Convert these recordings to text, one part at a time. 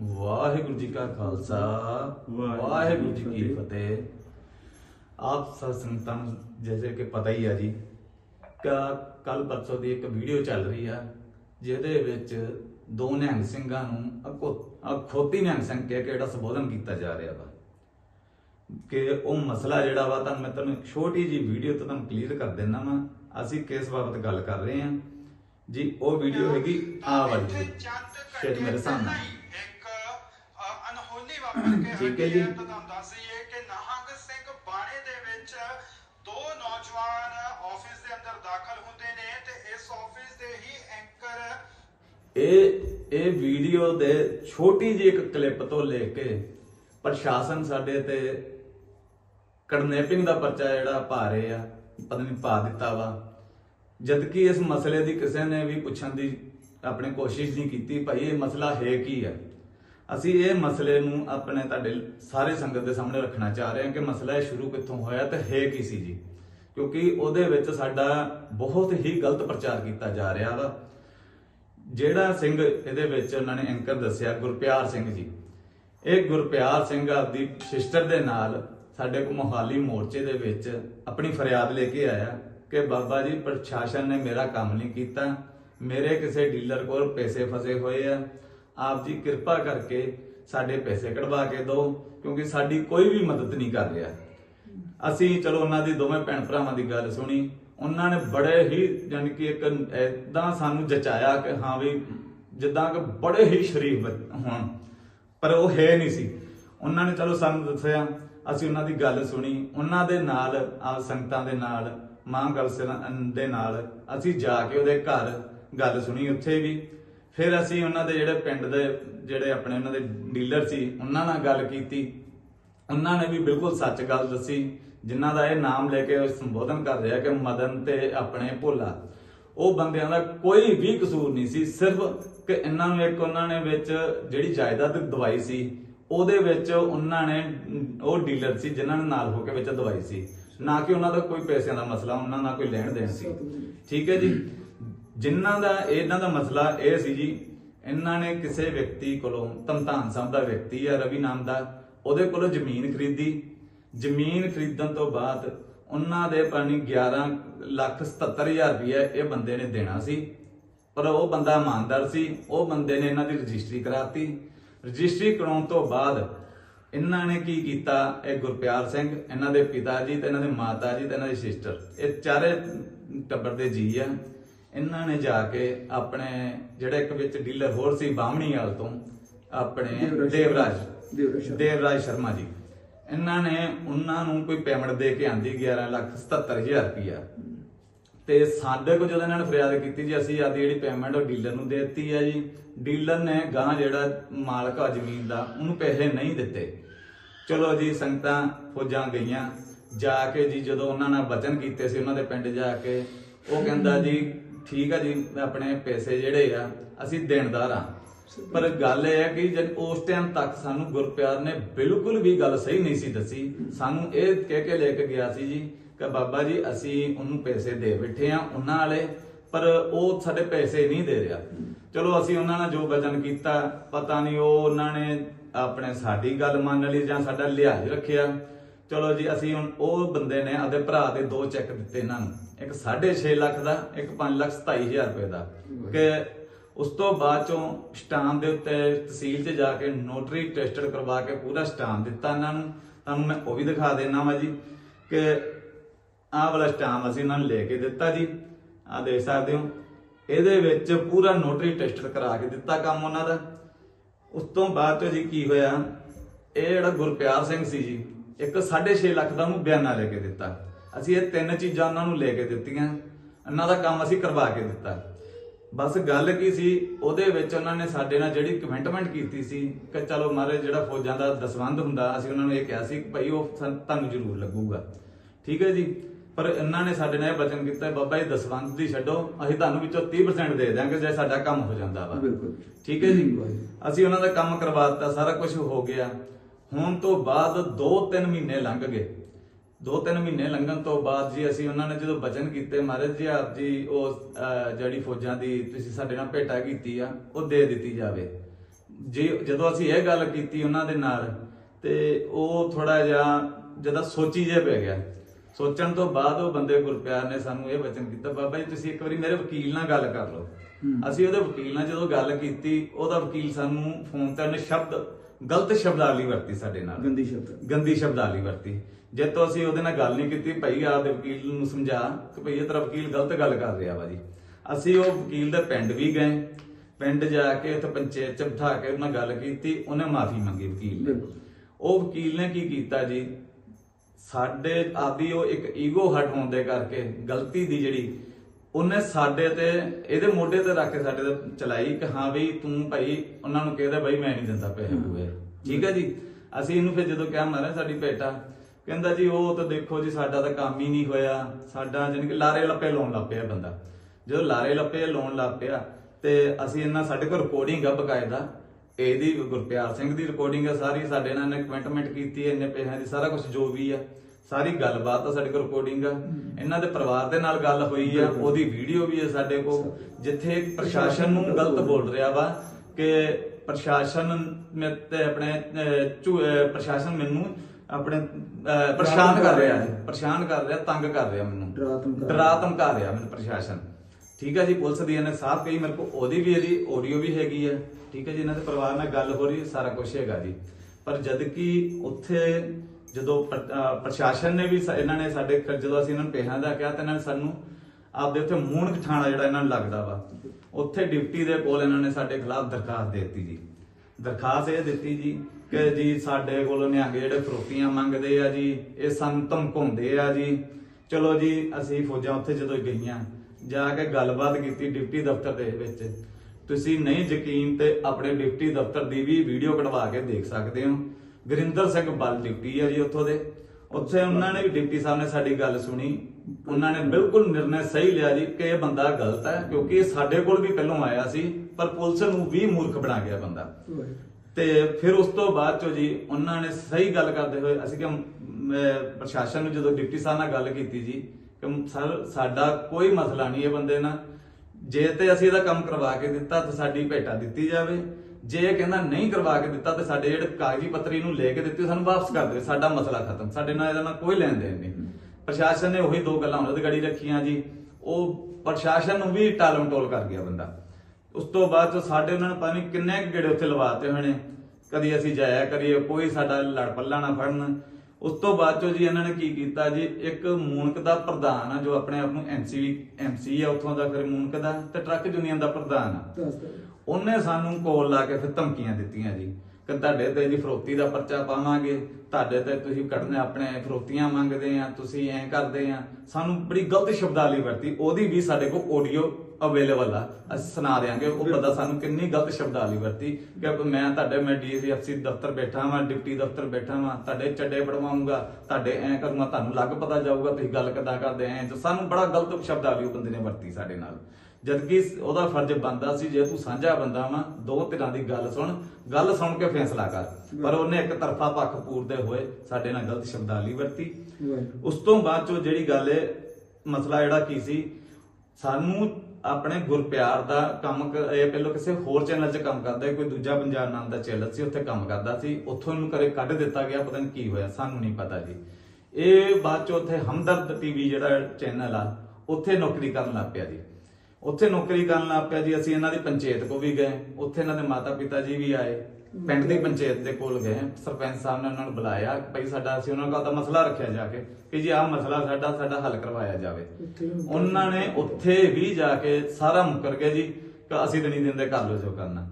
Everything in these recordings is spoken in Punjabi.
ਵਾਹਿਗੁਰੂ ਜੀ ਕਾ ਖਾਲਸਾ ਵਾਹਿਗੁਰੂ ਜੀ ਕੀ ਫਤਿਹ। ਆਪ ਸਭ ਸੰਗਤਾਂ ਨੂੰ ਜੈਸੇ ਕਿ ਪਤਾ ਹੀ ਆ ਜੀ। ਕੱਲ ਪਰਸੋਂ ਦੀ ਇੱਕ ਵੀਡੀਓ ਚੱਲ ਰਹੀ ਆ ਜਿਹਦੇ ਵਿੱਚ ਦੋ ਨਿਹੰਗ ਸਿੰਘਾਂ ਨੂੰ ਅਖੋ- ਅਖੋਤੀ ਨਿਹੰਗ ਸਿੰਘ ਕਹਿ ਕੇ ਜਿਹੜਾ ਸੰਬੋਧਨ ਕੀਤਾ ਜਾ ਰਿਹਾ ਵਾ। ਕਿ ਉਹ ਮਸਲਾ ਜਿਹੜਾ ਵਾ ਤੁਹਾਨੂੰ ਮੈਂ ਤੁਹਾਨੂੰ ਇੱਕ ਛੋਟੀ ਜੀ ਵੀਡੀਓ ਤੋਂ ਤੁਹਾਨੂੰ ਕਲੀਅਰ ਕਰ ਦਿੰਦਾ ਵਾਂ। ਅਸੀਂ ਕਿਸ ਬਾਬਤ ਗੱਲ ਕਰ ਰਹੇ ਹਾਂ ਜੀ ਉਹ ਵੀਡੀਓ ਹੈਗੀ ਆ ਵਾਲੀ। ਜੀ ਸ਼ਾਇਦ ਮੇਰੇ ਸਾਹਮਣੇ ਇੱਕ ਅ, ਅਨਹੋਨੀ ਵਾਪਰ ਕੇ ਠੀਕ ਹੈ ਜੀ। ਤਾਂ ਤੁਹਾਨੂੰ ਦੱਸ ਦਈਏ ਕਿ ਨਾਹੰਗ ਸਿੰਘ ਬਾਣੇ ਦੇ ਵਿੱਚ ਦੋ ਨੌਜਵਾਨ ਆਫਿਸ ਦੇ ਅੰਦਰ ਦਾਖਲ ਹੁੰਦੇ ਨੇ ਤੇ ਇਸ ਆਫਿਸ ਦੇ ਹੀ ਐਂਕਰ ਇਹ ਇਹ ਵੀਡੀਓ ਦੇ ਛੋਟੀ ਜਿਹੀ ਇੱਕ ਕਲਿੱਪ ਤੋਂ ਲੈ ਕੇ ਪ੍ਰਸ਼ਾਸਨ ਸਾਡੇ ਤੇ ਕਿਡਨੈਪਿੰਗ ਦਾ ਪਰਚਾ ਜਿਹੜਾ ਪਾ ਰਹੇ ਆ ਪਤਾ ਨਹੀਂ ਪਾ ਦਿੱਤਾ ਵਾ ਜਦ ਕਿ ਇਸ ਮਸਲੇ ਦੀ ਕਿਸੇ ਨੇ ਵੀ ਪੁੱਛਣ ਦੀ ਆਪਣੀ ਕੋਸ਼ਿਸ਼ ਨਹੀਂ ਕੀਤੀ ਭਾਈ ਇਹ ਮਸਲਾ ਹੈ ਕੀ ਹੈ ਅਸੀਂ ਇਹ ਮਸਲੇ ਨੂੰ ਆਪਣੇ ਤੁਹਾਡੇ ਸਾਰੇ ਸੰਗਤ ਦੇ ਸਾਹਮਣੇ ਰੱਖਣਾ ਚਾਹ ਰਹੇ ਹਾਂ ਕਿ ਮਸਲਾ ਇਹ ਸ਼ੁਰੂ ਕਿੱਥੋਂ ਹੋਇਆ ਤੇ ਹੈ ਕੀ ਸੀ ਜੀ। ਕਿਉਂਕਿ ਉਹਦੇ ਵਿੱਚ ਸਾਡਾ ਬਹੁਤ ਹੀ ਗਲਤ ਪ੍ਰਚਾਰ ਕੀਤਾ ਜਾ ਰਿਹਾ ਵਾ। ਜਿਹੜਾ ਸਿੰਘ ਇਹਦੇ ਵਿੱਚ ਉਹਨਾਂ ਨੇ ਐਂਕਰ ਦੱਸਿਆ, ਗੁਰਪਿਆਰ ਸਿੰਘ ਜੀ। ਇਹ ਗੁਰਪਿਆਰ ਸਿੰਘ ਆਪਦੀ ਸਿਸਟਰ ਦੇ ਨਾਲ ਸਾਡੇ ਕੋ ਮੋਹਾਲੀ ਮੋਰਚੇ ਦੇ ਵਿੱਚ ਆਪਣੀ ਫਰਿਆਦ ਲੈ ਕੇ ਆਇਆ ਕਿ ਬਾਬਾ ਜੀ, ਪ੍ਰਸ਼ਾਸਨ ਨੇ ਮੇਰਾ ਕੰਮ ਨਹੀਂ ਕੀਤਾ। ਮੇਰੇ ਕਿਸੇ ਡੀਲਰ ਕੋਲ ਪੈਸੇ ਫਸੇ ਹੋਏ ਆ। ਆਪ ਜੀ ਕਿਰਪਾ ਕਰਕੇ ਸਾਡੇ ਪੈਸੇ ਕਢਵਾ ਕੇ ਦਿਓ, ਕਿਉਂਕਿ ਸਾਡੀ ਕੋਈ ਵੀ ਮਦਦ ਨਹੀਂ ਕਰ ਰਿਹਾ। ਅਸੀਂ ਚਲੋ ਉਹਨਾਂ ਦੀ ਦੋਵੇਂ ਭੈਣ ਭਰਾਵਾਂ ਦੀ ਗੱਲ ਸੁਣੀ। ਉਹਨਾਂ ਨੇ ਬੜੇ ਹੀ ਯਾਨੀ ਕਿ ਇੱਕ ਐਦਾਂ ਸਾਨੂੰ ਜਚਾਇਆ ਕਿ ਹਾਂ ਵੀ ਜਿੱਦਾਂ ਕਿ ਬੜੇ ਹੀ ਸ਼ਰੀਫ ਹੋਣ। ਪਰ ਉਹ ਹੈ ਨਹੀਂ ਸੀ। ਉਹਨਾਂ ਨੇ ਚਲੋ ਸਾਨੂੰ ਦੱਸਿਆ, ਅਸੀਂ ਉਹਨਾਂ ਦੀ ਗੱਲ ਸੁਣੀ। ਉਹਨਾਂ ਦੇ ਨਾਲ ਆ ਸੰਗਤਾਂ ਦੇ ਨਾਲ ਮਾਂ ਗਲਸਨ ਦੇ ਨਾਲ ਅਸੀਂ ਜਾ ਕੇ ਉਹਦੇ ਘਰ ਗੱਲ ਸੁਣੀ ਉੱਥੇ ਵੀ। ਫਿਰ ਅਸੀਂ ਉਹਨਾਂ ਦੇ ਜਿਹੜੇ ਪਿੰਡ ਦੇ ਜਿਹੜੇ ਆਪਣੇ ਉਹਨਾਂ ਦੇ ਡੀਲਰ ਸੀ, ਉਹਨਾਂ ਨਾਲ ਗੱਲ ਕੀਤੀ। ਉਹਨਾਂ ਨੇ ਵੀ ਬਿਲਕੁਲ ਸੱਚ ਗੱਲ ਦੱਸੀ, ਜਿਨ੍ਹਾਂ ਦਾ ਇਹ ਨਾਮ ਲੈ ਕੇ ਸੰਬੋਧਨ ਕਰ ਰਿਹਾ ਕਿ ਮਦਨ ਤੇ ਆਪਣੇ ਭੋਲਾ। ਉਹ ਬੰਦਿਆਂ ਦਾ ਕੋਈ ਵੀ ਕਸੂਰ ਨਹੀਂ ਸੀ, ਸਿਰਫ ਕਿ ਇਹਨਾਂ ਨੂੰ ਇੱਕ ਉਹਨਾਂ ਨੇ ਵਿੱਚ ਜਿਹੜੀ ਜਾਇਦਾਦ ਦਵਾਈ ਸੀ, ਉਹਦੇ ਵਿੱਚ ਉਹਨਾਂ ਨੇ ਉਹ ਡੀਲਰ ਸੀ, ਜਿਨ੍ਹਾਂ ਨੇ ਨਾਲ ਹੋ ਕੇ ਵਿੱਚ ਦਵਾਈ ਸੀ। ਨਾ ਕਿ ਉਹਨਾਂ ਦਾ ਕੋਈ ਪੈਸਿਆਂ ਦਾ ਮਸਲਾ, ਉਹਨਾਂ ਨਾਲ ਕੋਈ ਲੈਣ ਦੇਣ ਸੀ। ਠੀਕ ਹੈ ਜੀ? ਜਿਨ੍ਹਾਂ ਦਾ ਇਹਨਾਂ ਦਾ ਮਸਲਾ ਇਹ ਸੀ ਜੀ, ਇਹਨਾਂ ਨੇ ਕਿਸੇ ਵਿਅਕਤੀ ਕੋਲੋਂ ਤਮਤਾਨ ਸਾਹਿਬ ਦਾ ਵਿਅਕਤੀ ਆ, ਰਵੀ ਨਾਮ ਦਾ, ਉਹਦੇ ਕੋਲੋਂ ਜ਼ਮੀਨ ਖਰੀਦੀ। ਜ਼ਮੀਨ ਖਰੀਦਣ ਤੋਂ ਬਾਅਦ ਉਹਨਾਂ ਦੇ ਪਾਣੀ 11 ਲੱਖ 77000 ਰੁਪਏ ਇਹ ਬੰਦੇ ਨੇ ਦੇਣਾ ਸੀ। ਪਰ ਉਹ ਬੰਦਾ ਇਮਾਨਦਾਰ ਸੀ, ਉਹ ਬੰਦੇ ਨੇ ਇਹਨਾਂ ਦੀ ਰਜਿਸਟਰੀ ਕਰਾਤੀ। ਰਜਿਸਟਰੀ ਕਰਾਉਣ ਤੋਂ ਬਾਅਦ ਇਹਨਾਂ ਨੇ ਕੀ ਕੀਤਾ? ਇਹ ਗੁਰਪਿਆਰ ਸਿੰਘ, ਇਹਨਾਂ ਦੇ ਪਿਤਾ ਜੀ ਤੇ ਇਹਨਾਂ ਦੇ ਮਾਤਾ ਜੀ ਤੇ ਇਹਨਾਂ ਦੇ ਸਿਸਟਰ, ਇਹ ਚਾਰੇ ਟੱਬਰ ਦੇ ਜੀ ਆ। ਇਹਨਾਂ ਨੇ ਜਾ ਕੇ ਆਪਣੇ ਜਿਹੜਾ ਇੱਕ ਵਿੱਚ ਡੀਲਰ ਹੋਰ ਸੀ ਬਾਹਮਣੀ ਵਾਲ ਤੋਂ ਆਪਣੇ ਦੇਵਰਾਜ ਦੇਵਰਾਜ ਸ਼ਰਮਾ। ਜੀ। ਇਹਨਾਂ ਨੇ ਉਹਨਾਂ ਨੂੰ ਕੋਈ ਪੇਮੈਂਟ ਦੇ ਕੇ ਆਂਦੀ 11 ਲੱਖ 77000 ਰੁਪਇਆ ਤੇ ਸਾਡੇ ਕੋਲ ਜਦੋਂ ਇਹਨਾਂ ਨੇ ਫਰਿਆਦ ਕੀਤੀ ਜੀ ਅਸੀਂ ਆਦੀ ਜਿਹੜੀ ਪੇਮੈਂਟ ਉਹ ਡੀਲਰ ਨੂੰ ਦੇ ਦਿੱਤੀ ਹੈ ਜੀ। ਡੀਲਰ ਨੇ ਗਾਂ ਜਿਹੜਾ ਮਾਲਕ ਆ ਜ਼ਮੀਨ ਦਾ ਉਹਨੂੰ ਪੈਸੇ ਨਹੀਂ ਦਿੱਤੇ। ਚਲੋ ਜੀ ਸੰਗਤਾਂ ਫੌਜਾਂ ਗਈਆਂ। ਜਾ ਕੇ ਜੀ ਜਦੋਂ ਉਹਨਾਂ ਨਾਲ ਵਚਨ ਕੀਤੇ ਸੀ ਉਹਨਾਂ ਦੇ ਪਿੰਡ ਜਾ ਕੇ ਉਹ ਕਹਿੰਦਾ ਜੀ ਠੀਕ ਆ ਜੀ ਆਪਣੇ ਪੈਸੇ ਜਿਹੜੇ ਆ, ਅਸੀਂ ਦੇਣਦਾਰ ਆ। ਪਰ ਗੱਲ ਇਹ ਹੈ ਕਿ ਜਦ ਉਸ ਟਾਈਮ ਤੱਕ ਸਾਨੂੰ ਗੁਰਪਿਆਰ ਨੇ ਬਿਲਕੁਲ ਵੀ ਗੱਲ ਸਹੀ ਨਹੀਂ ਸੀ ਦੱਸੀ, ਸਾਨੂੰ ਇਹ ਕਹਿ ਕੇ ਲੈ ਕੇ ਗਿਆ ਸੀ ਜੀ ਕਿ ਬਾਬਾ ਜੀ, ਅਸੀਂ ਉਹਨੂੰ ਪੈਸੇ ਦੇ ਬੈਠੇ ਆ ਉਹਨਾਂ ਵਾਲੇ, ਪਰ ਉਹ ਸਾਡੇ ਪੈਸੇ ਨਹੀਂ ਦੇ ਰਿਹਾ। ਚਲੋ, ਅਸੀਂ ਉਹਨਾਂ ਨਾਲ ਜੋ ਵਚਨ ਕੀਤਾ, ਪਤਾ ਨਹੀਂ ਉਹ ਉਹਨਾਂ ਨੇ ਆਪਣੇ ਸਾਡੀ ਗੱਲ ਮੰਨ ਲਈ ਜਾਂ ਸਾਡਾ ਲਿਹਾਜ਼ ਰੱਖਿਆ। ਚਲੋ ਜੀ ਅਸੀਂ ਹੁਣ ਉਹ ਬੰਦੇ ਨੇ ਆਪਦੇ ਭਰਾ ਦੇ ਦੋ ਚੈੱਕ ਦਿੱਤੇ ਇਹਨਾਂ ਨੂੰ। ਇੱਕ 6.5 ਲੱਖ ਦਾ ਇੱਕ 5 ਲੱਖ 27000 ਰੁਪਏ ਦਾ। ਕਿ ਉਸ ਤੋਂ ਬਾਅਦ ਚੋਂ ਸਟਾਮ ਦੇ ਉੱਤੇ ਤਹਿਸੀਲ 'ਚ ਜਾ ਕੇ ਨੋਟਰੀ ਟੈਸਟਡ ਕਰਵਾ ਕੇ ਪੂਰਾ ਸਟਾਮ ਦਿੱਤਾ ਇਹਨਾਂ ਨੂੰ। ਤੁਹਾਨੂੰ ਮੈਂ ਉਹ ਵੀ ਦਿਖਾ ਦੇਣਾ ਵਾ ਜੀ ਕਿ ਆਹ ਵਾਲਾ ਸਟਾਮ ਅਸੀਂ ਇਹਨਾਂ ਨੂੰ ਲੈ ਕੇ ਦਿੱਤਾ ਜੀ। ਆਹ ਦੇਖ ਸਕਦੇ ਹੋ। ਇਹਦੇ ਵਿੱਚ ਪੂਰਾ ਨੋਟਰੀ ਟੈਸਟਡ ਕਰਾ ਕੇ ਦਿੱਤਾ ਕੰਮ ਉਹਨਾਂ ਦਾ। ਉਸ ਤੋਂ ਬਾਅਦ ਚੋਂ ਜੀ ਕੀ ਹੋਇਆ? ਇਹ ਜਿਹੜਾ ਗੁਰਪਿਆਰ ਸਿੰਘ ਸੀ ਜੀ ਇੱਕ 6.5 ਲੱਖ ਦਾ ਉਹਨੂੰ ਬਿਆਨਾ ਲੈ ਕੇ ਦਿੱਤਾ। ਅਸੀਂ ਇਹ ਤਿੰਨ ਚੀਜ਼ਾਂ ਉਹਨਾਂ ਨੂੰ ਲੈ ਕੇ ਦਿੱਤੀਆਂ। ਇਹਨਾਂ ਦਾ ਕੰਮ ਅਸੀਂ ਕਰਵਾ ਕੇ ਦਿੱਤਾ। ਬਸ ਗੱਲ ਕੀ ਸੀ ਉਹਦੇ ਵਿੱਚ ਉਹਨਾਂ ਨੇ ਸਾਡੇ ਨਾਲ ਜਿਹੜੀ ਕਮਿਟਮੈਂਟ ਕੀਤੀ ਸੀ ਕਿ ਚਲੋ ਮਾਰੇ ਜਿਹੜਾ ਫੌਜਾਂ ਦਾ ਦਸਵੰਧ ਹੁੰਦਾ ਅਸੀਂ ਉਹਨਾਂ ਨੂੰ ਇਹ ਕਿਹਾ ਸੀ ਕਿ ਭਾਈ ਉਹ ਤੁਹਾਨੂੰ ਜ਼ਰੂਰ ਲੱਗੂਗਾ। ਠੀਕ ਹੈ ਜੀ? ਪਰ ਇਹਨਾਂ ਨੇ ਸਾਡੇ ਨਾਲ ਇਹ ਵਚਨ ਕੀਤਾ ਬਾਬਾ ਜੀ ਦਸਵੰਧ ਦੀ ਛੱਡੋ ਅਸੀਂ ਤੁਹਾਨੂੰ ਵਿੱਚੋਂ 30% ਦੇ ਦਿਆਂਗੇ ਜੇ ਸਾਡਾ ਕੰਮ ਹੋ ਜਾਂਦਾ ਵਾ। ਬਿਲਕੁਲ। ਠੀਕ ਹੈ ਜੀ। ਅਸੀਂ ਉਹਨਾਂ ਦਾ ਕੰਮ ਕਰਵਾ ਦਿੱਤਾ ਸਾਰਾ ਕੁਝ ਹੋ ਗਿਆ। ਹੁਣ ਤੋਂ ਬਾਅਦ 2-3 ਮਹੀਨੇ ਲੰਘ ਗਏ। 2-3 ਮਹੀਨੇ ਲੰਘਣ ਤੋਂ ਬਾਅਦ ਜੀ ਅਸੀਂ ਉਹਨਾਂ ਨੇ ਜਦੋਂ ਬਚਨ ਕੀਤੇ ਮਹਾਰਾਜ ਜੀ ਆਪ ਜੀ ਉਹ ਜਿਹੜੀ ਫੌਜਾਂ ਦੀ ਤੁਸੀਂ ਸਾਡੇ ਨਾਲ ਭੇਟਾ ਕੀਤੀ ਆ ਉਹ ਦੇ ਦਿੱਤੀ ਜਾਵੇ। ਜੇ ਜਦੋਂ ਅਸੀਂ ਇਹ ਗੱਲ ਕੀਤੀ ਉਹਨਾਂ ਦੇ ਨਾਲ ਤੇ ਉਹ ਥੋੜਾ ਜਿਹਾ ਜਦੋਂ ਸੋਚੀ ਜੇ ਪੈ ਗਿਆ। ਸੋਚਣ ਤੋਂ ਬਾਅਦ ਉਹ ਬੰਦੇ ਗੁਰਪਿਆਰ ਨੇ ਸਾਨੂੰ ਇਹ ਵਚਨ ਕੀਤਾ ਬਾਬਾ ਜੀ ਤੁਸੀਂ ਇੱਕ ਵਾਰੀ ਮੇਰੇ ਵਕੀਲ ਨਾਲ ਗੱਲ ਕਰ ਲਓ। ਅਸੀਂ ਉਹਦੇ ਵਕੀਲ ਨਾਲ ਜਦੋਂ ਗੱਲ ਕੀਤੀ ਉਹਦਾ ਵਕੀਲ ਸਾਨੂੰ ਫੋਨ ਤੇ ਉਹਨੇ ਸ਼ਬਦ ਗਲਤ ਸ਼ਬਦਾਵਲੀ ਵਰਤੀ ਸਾਡੇ ਨਾਲ। ਗੰਦੀ ਸ਼ਬਦ। ਗੰਦੀ ਸ਼ਬਦਾਵਲੀ ਵਰਤੀ। ਜੇ ਤੋਂ ਅਸੀਂ ਉਹਦੇ ਨਾਲ ਗੱਲ ਨਹੀਂ ਕੀਤੀ ਭਾਈ ਆਪਦੇ ਵਕੀਲ ਨੂੰ ਸਮਝਾ ਕਿ ਭਈ ਇਹ ਤੇਰਾ ਵਕੀਲ ਗਲਤ ਗੱਲ ਕਰ ਰਿਹਾ ਵਾ ਜੀ। ਅਸੀਂ ਉਹ ਵਕੀਲ ਦੇ ਪਿੰਡ ਵੀ ਗਏ। ਪਿੰਡ ਜਾ ਕੇ ਉੱਥੇ ਪੰਚਾਇਤ ਚ ਬਿਠਾ ਕੇ ਉਹਨਾਂ ਗੱਲ ਕੀਤੀ ਉਹਨੇ ਮਾਫੀ ਮੰਗੀ ਵਕੀਲ ਨੇ। ਉਹ ਵਕੀਲ ਨੇ ਕੀ ਕੀਤਾ ਜੀ? ਸਾਡੇ ਆਦੀ ਉਹ ਇੱਕ ਈਗੋ ਹਟ ਹੋਣ ਦੇ ਕਰਕੇ ਗਲਤੀ ਦੀ ਜਿਹੜੀ ਉਹਨੇ ਸਾਡੇ ਤੇ ਇਹਦੇ ਮੋਢੇ ਤੇ ਰੱਖ ਕੇ ਸਾਡੇ ਤੇ ਚਲਾਈ ਕਿ ਹਾਂ ਵੀ ਤੂੰ ਭਾਈ ਉਹਨਾਂ ਨੂੰ ਕਹਿੰਦਾ ਭਾਈ ਮੈਂ ਨਹੀਂ ਦਿੰਦਾ ਪੈਸੇ ਪੂਏ ਠੀਕ ਹੈ ਜੀ? ਅਸੀਂ ਇਹਨੂੰ ਫਿਰ ਜਦੋਂ ਕਿਹਾ ਮਾਰਿਆ ਸਾਡੀ ਬੇਟਾ ਕਹਿੰਦਾ ਜੀ ਉਹ ਤਾਂ ਦੇਖੋ ਜੀ ਸਾਡਾ ਤਾਂ ਕੰਮ ਹੀ ਨਹੀਂ ਹੋਇਆ। ਸਾਡਾ ਜਾਣੀ ਕਿ ਲਾਰੇ ਲੱਪੇ ਲਾਉਣ ਲੱਗ ਪਿਆ ਬੰਦਾ। ਜਦੋਂ ਲਾਰੇ ਲੱਪੇ ਲਾਉਣ ਲੱਗ ਪਿਆ ਤੇ ਅਸੀਂ ਇਹਨਾਂ ਸਾਡੇ ਕੋਲ ਰਿਕਾਰਡਿੰਗ ਆ ਬਕਾਇਦਾ। ਇਹਦੀ ਗੁਰਪਿਆਰ ਸਿੰਘ ਦੀ ਰਿਕਾਰਡਿੰਗ ਆ ਸਾਰੀ ਸਾਡੇ ਨਾਲ ਇਹਨੇ ਕਮੈਂਟਮੈਂਟ ਕੀਤੀ ਇੰਨੇ ਪੈਸਿਆਂ ਦੀ ਸਾਰਾ ਕੁਝ ਜੋ ਵੀ ਆ। ਸਾਰੀ ਗੱਲਬਾਤ ਆ ਸਾਡੇ ਕੋਲ ਰਿਕਾਰਡਿੰਗ ਆ। ਇਹਨਾਂ ਦੇ ਪਰਿਵਾਰ ਦੇ ਨਾਲ ਗੱਲ ਹੋਈ ਆ। ਉਹਦੀ ਵੀਡੀਓ ਵੀ ਹੈ ਸਾਡੇ ਕੋਲ। ਜਿੱਥੇ ਪ੍ਰਸ਼ਾਸਨ ਨੂੰ ਗਲਤ ਬੋਲ ਰਿਹਾ ਵਾ ਕਿ ਪ੍ਰਸ਼ਾਸਨ ਮੇ ਤੇ ਆਪਣੇ ਪ੍ਰਸ਼ਾਸਨ ਮੈਨੂੰ ਆਪਣੇ ਪਰੇਸ਼ਾਨ ਕਰ ਰਿਹਾ ਹੈ। ਪਰੇਸ਼ਾਨ ਕਰ ਰਿਹਾ ਤੰਗ ਕਰ ਰਿਹਾ ਮੈਨੂੰ। ਡਰਾ ਧਮਕਾ ਰਿਹਾ। ਡਰਾ ਧਮਕਾ ਰਿਹਾ ਮੈਨੂੰ ਪ੍ਰਸ਼ਾਸਨ। ਠੀਕ ਹੈ ਜੀ ਪੁਲਿਸ ਦੀ ਇਹਨੇ ਸਾਫ਼ ਕਹੀ ਮੇਰੇ ਕੋਲ ਉਹਦੀ ਵੀ ਇਹਦੀ ਆਡੀਓ ਵੀ ਹੈਗੀ ਹੈ ਠੀਕ ਹੈ ਜੀ ਇਹਨਾਂ ਦੇ ਪਰਿਵਾਰ ਨਾਲ ਗੱਲ ਹੋ ਰਹੀ ਸਾਰਾ ਕੁਝ ਹੈਗਾ ਜੀ। ਪਰ ਜਦ ਕਿ ਉੱਥੇ ਜਦੋਂ ਪ੍ਰਸ਼ਾਸਨ ਨੇ ਵੀ ਇਹਨਾਂ ਨੇ ਸਾਡੇ ਜਦੋਂ ਅਸੀਂ ਇਹਨਾਂ ਨੂੰ ਪੈਸਿਆਂ ਦਾ ਕਿਹਾ ਤਾਂ ਇਹਨਾਂ ਨੇ ਸਾਨੂੰ ਆਪਦੇ ਉੱਥੇ ਮੂਣਕ ਥਾਣਾ ਜਿਹੜਾ ਇਹਨਾਂ ਨੂੰ ਲੱਗਦਾ ਵਾ। ਉੱਥੇ ਡਿਪਟੀ ਦੇ ਕੋਲ ਇਹਨਾਂ ਨੇ ਸਾਡੇ ਖਿਲਾਫ ਦਰਖਾਸਤ ਦੇ ਦਿੱਤੀ ਜੀ। ਦਰਖਾਸਤ ਇਹ ਦਿੱਤੀ ਜੀ ਕਿ ਜੀ ਸਾਡੇ ਕੋਲੋਂ ਨਿਹੰਗ ਜਿਹੜੇ ਫਰੋਤੀਆਂ ਮੰਗਦੇ ਆ ਜੀ, ਇਹ ਸਾਨੂੰ ਧਮਕਾਉਂਦੇ ਆ ਜੀ। ਚਲੋ ਜੀ, ਅਸੀਂ ਫੌਜਾਂ ਉੱਥੇ ਜਦੋਂ ਗਈਆਂ, ਜਾ ਕੇ ਗੱਲਬਾਤ ਕੀਤੀ ਡਿਪਟੀ ਦਫ਼ਤਰ ਦੇ ਵਿੱਚ। ਤੁਸੀਂ ਨਹੀਂ ਯਕੀਨ ਤੇ ਆਪਣੇ ਡਿਪਟੀ ਦਫ਼ਤਰ ਦੀ ਵੀ ਵੀਡੀਓ ਕਢਵਾ ਕੇ ਦੇਖ ਸਕਦੇ ਹੋ। ਗੁਰਿੰਦਰ ਸਿੰਘ ਬਲ ਡਿਪਟੀ ਆ ਜੀ ਉੱਥੋਂ ਦੇ। ਉੱਥੇ ਉਹਨਾਂ ਨੇ ਵੀ ਡਿਪਟੀ ਸਾਹਿਬ ਨੇ ਸਾਡੀ ਗੱਲ ਸੁਣੀ। ਉਹਨਾਂ ਨੇ ਬਿਲਕੁਲ ਨਿਰਣੈ ਸਹੀ ਲਿਆ ਜੀ ਕਿ ਇਹ ਬੰਦਾ ਗਲਤ ਹੈ, ਕਿਉਂਕਿ ਇਹ ਸਾਡੇ ਕੋਲ ਵੀ ਪਹਿਲਾਂ ਆਇਆ ਸੀ, ਪਰ ਪੁਲਿਸ ਨੂੰ ਵੀ ਮੂਰਖ ਬਣਾ ਗਿਆ ਬੰਦਾ। ਤੇ ਫਿਰ ਉਸ ਤੋਂ ਬਾਅਦ ਚੋ ਜੀ ਉਹਨਾਂ ਨੇ ਸਹੀ ਗੱਲ ਕਰਦੇ ਹੋਏ ਅਸੀਂ ਕਿ ਪ੍ਰਸ਼ਾਸਨ ਨੂੰ ਜਦੋਂ ਡਿਪਟੀ ਸਾਹਿਬ ਨਾਲ ਗੱਲ ਕੀਤੀ ਜੀ, ਕਿ ਸਰ, ਸਾਡਾ ਕੋਈ ਮਸਲਾ ਨਹੀਂ ਇਹ ਬੰਦੇ ਨਾਲ। ਜੇ ਤੇ ਅਸੀਂ ਇਹਦਾ ਕੰਮ ਕਰਵਾ ਕੇ ਦਿੱਤਾ ਤਾਂ ਸਾਡੀ ਭੇਟਾ ਦਿੱਤੀ ਜਾਵੇ। ਜੇ ਇਹ ਕਹਿੰਦਾ ਨਹੀਂ ਕਰਵਾ ਕੇ ਦਿੱਤਾ ਤੇ ਸਾਡੇ ਜਿਹੜੇ ਕਾਗਜ਼ੀ ਪੱਤਰੀ ਨੂੰ ਲੈ ਕੇ ਦਿੱਤੀ ਸਾਨੂੰ ਵਾਪਸ ਕਰ ਦੇ ਸਾਡਾ ਮਸਲਾ ਖਤਮ। ਸਾਡੇ ਨਾਲ ਇਹਦਾ ਨਾਲ ਕੋਈ ਲੈਣ ਦੇਣ ਨਹੀਂ। ਪ੍ਰਸ਼ਾਸਨ ਨੇ ਉਹੀ ਦੋ ਗੱਲਾਂ ਉਹਨਾਂ ਦੀ ਗੜੀ ਰੱਖੀਆਂ ਜੀ। ਉਹ ਪ੍ਰਸ਼ਾਸਨ ਨੂੰ ਵੀ ਟਾਲਮ ਟੋਲ ਕਰ ਗਿਆ ਬੰਦਾ। ਉਸ ਤੋਂ ਬਾਅਦ ਚ ਸਾਡੇ ਉਹਨਾਂ ਨੇ ਪਤਾ ਨਹੀਂ ਕਿੰਨੇ ਗੇੜੇ ਉੱਥੇ ਲਵਾਤੇ ਨੇ। ਕਦੀ ਅਸੀਂ ਜਾਇਆ ਕਰੀਏ ਕੋਈ ਸਾਡਾ ਲੜ ਪੱਲਾ ਨਾ ਫੜਨ। ਉਸ ਤੋਂ ਬਾਅਦ ਚੋ ਜੀ ਇਹਨਾਂ ਨੇ ਕੀ ਕੀਤਾ ਜੀ ਇੱਕ ਮੂਨਕ ਦਾ ਪ੍ਰਧਾਨ ਆ ਜੋ ਆਪਣੇ ਆਪ ਨੂੰ ਐਮਸੀ ਐਮਸੀ ਆ ਉੱਥੋਂ ਦਾ ਫਿਰ ਮੂਨਕ ਦਾ ਤੇ ਟਰੱਕ ਯੂਨੀਅਨ ਦਾ ਪ੍ਰਧਾਨ ਆ। ਉਹਨੇ ਸਾਨੂੰ ਕੋਲ ਲਾ ਕੇ ਫਿਰ ਧਮਕੀਆਂ ਦਿੱਤੀਆਂ ਜੀ ਕਿ ਤੁਹਾਡੇ ਤੇ ਜੀ ਫਰੋਤੀ ਦਾ ਪਰਚਾ ਪਾਵਾਂਗੇ ਤੁਹਾਡੇ ਤੇ ਤੁਸੀਂ ਕੱਢਨੇ ਆਪਣੇ ਫਰੋਤੀਆਂ ਮੰਗਦੇ ਆ ਤੁਸੀਂ ਐਂ ਕਰਦੇ ਆ ਸਾਨੂੰ ਬੜੀ ਗਲਤ ਸ਼ਬਦਾਵਲੀ ਵਰਤੀ ਉਹਦੀ ਵੀ ਸਾਡੇ ਕੋਲ ਆਡੀਓ ਅਵੇਲੇਬਲ ਆ। ਅਸੀਂ ਸੁਣਾ ਦੇਾਂਗੇ ਉਹ ਬੰਦਾ ਸਾਨੂੰ ਕਿੰਨੀ ਗਲਤ ਸ਼ਬਦਾਵਲੀ ਵਰਤੀ। ਕਿ ਮੈਂ ਤੁਹਾਡੇ ਮੈਂ ਡੀਸੀਐਫਸੀ ਦਫ਼ਤਰ ਬੈਠਾ ਵਾਂ ਡਿਪਟੀ ਦਫ਼ਤਰ ਬੈਠਾ ਵਾਂ ਤੁਹਾਡੇ ਚੱਡੇ ਪੜਵਾਉਂਗਾ ਤੁਹਾਡੇ ਐਂ ਕਰੂੰਗਾ ਤੁਹਾਨੂੰ ਲੱਗ ਪਤਾ ਜਾਊਗਾ ਤੁਸੀਂ ਗੱਲ ਕਿੱਦਾਂ ਕਰਦੇ ਐਂ ਤੇ ਸਾਨੂੰ ਬੜਾ ਗਲਤ ਸ਼ਬਦਾਵਲੀ ਉਹ ਬੰਦੇ ਨੇ ਵਰਤੀ ਸਾਡੇ ਨਾਲ। ਜਦਕਿ ਉਹਦਾ ਫਰਜ਼ ਬੰਦਾ ਸੀ ਜੇ ਤੂੰ ਸਾਂਝਾ ਬੰਦਾ ਵਾ ਦੋ ਧਿਰਾਂ ਦੀ ਗੱਲ ਸੁਣ ਗੱਲ ਸੁਣ ਕੇ ਫੈਸਲਾ ਕਰ। ਪਰ ਉਹਨੇ ਇੱਕ ਤਰਫਾ ਪੱਖ ਪੂਰਦੇ ਹੋਏ ਸਾਡੇ ਨਾਲ ਗਲਤ ਸ਼ਬਦਾਵਲੀ ਵਰਤੀ। ਉਸ ਤੋਂ ਬਾਅਦ ਚੋ ਜਿਹੜੀ ਗੱਲ ਹੈ ਮਸਲਾ ਜਿਹੜਾ ਕੀ ਸੀ ਸਾਨੂੰ ਆਪਣੇ ਗੁਰਪਿਆਰ ਦਾ ਕੰਮ ਇਹ ਪਹਿਲਾਂ ਕਿਸੇ ਹੋਰ ਚੈਨਲ 'ਚ ਕੰਮ ਕਰਦਾ ਕੋਈ ਦੂਜਾ ਪੰਜਾਬ ਨਾਮ ਦਾ ਚੈਨਲ ਸੀ, ਉੱਥੇ ਕੰਮ ਕਰਦਾ ਸੀ, ਉੱਥੋਂ ਇਹਨੂੰ ਕਰੇ ਕੱਢ ਦਿੱਤਾ ਗਿਆ, ਪਤਾ ਨਹੀਂ ਕੀ ਹੋਇਆ, ਸਾਨੂੰ ਨਹੀਂ ਪਤਾ ਜੀ। ਇਹ ਬਾਅਦ ਚ ਉੱਥੇ ਹਮਦਰਦ ਟੀਵੀ ਜਿਹੜਾ ਚੈਨਲ ਆ, ਉੱਥੇ ਨੌਕਰੀ ਕਰਨ ਲੱਗ ਪਿਆ ਜੀ। ਉੱਥੇ ਨੌਕਰੀ ਕਰਨ ਲੱਗ ਪਿਆ ਜੀ, ਅਸੀਂ ਇਹਨਾਂ ਦੀ ਪੰਚਾਇਤ ਕੋ ਵੀ ਗਏ, ਉੱਥੇ ਇਹਨਾਂ ਦੇ ਮਾਤਾ ਪਿਤਾ ਜੀ ਵੀ ਆਏ ਪਿੰਡ ਦੀ ਪੰਚਾਇਤ ਦੇ ਕੋਲ ਗਏ ਸਰਪੰਚ ਸਾਹਿਬ ਨੇ ਉਹਨਾਂ ਨੂੰ ਬੁਲਾਇਆ ਭਾਈ ਸਾਡਾ ਅਸੀਂ ਉਹਨਾਂ ਕੋਲ ਦਾ ਮਸਲਾ ਰੱਖਿਆ ਜਾ ਕੇ ਕਿ ਜੀ ਆਹ ਮਸਲਾ ਸਾਡਾ ਸਾਡਾ ਹੱਲ ਕਰਵਾਇਆ ਜਾਵੇ। ਉਹਨਾਂ ਨੇ ਉੱਥੇ ਵੀ ਜਾ ਕੇ ਸਾਰਾ ਮੁਕਰ ਗਏ ਜੀ ਕਿ ਅਸੀਂ ਤਾਂ ਨਹੀਂ ਦਿੰਦੇ ਕਰ ਲਓ ਜੋ ਕਰਨਾ।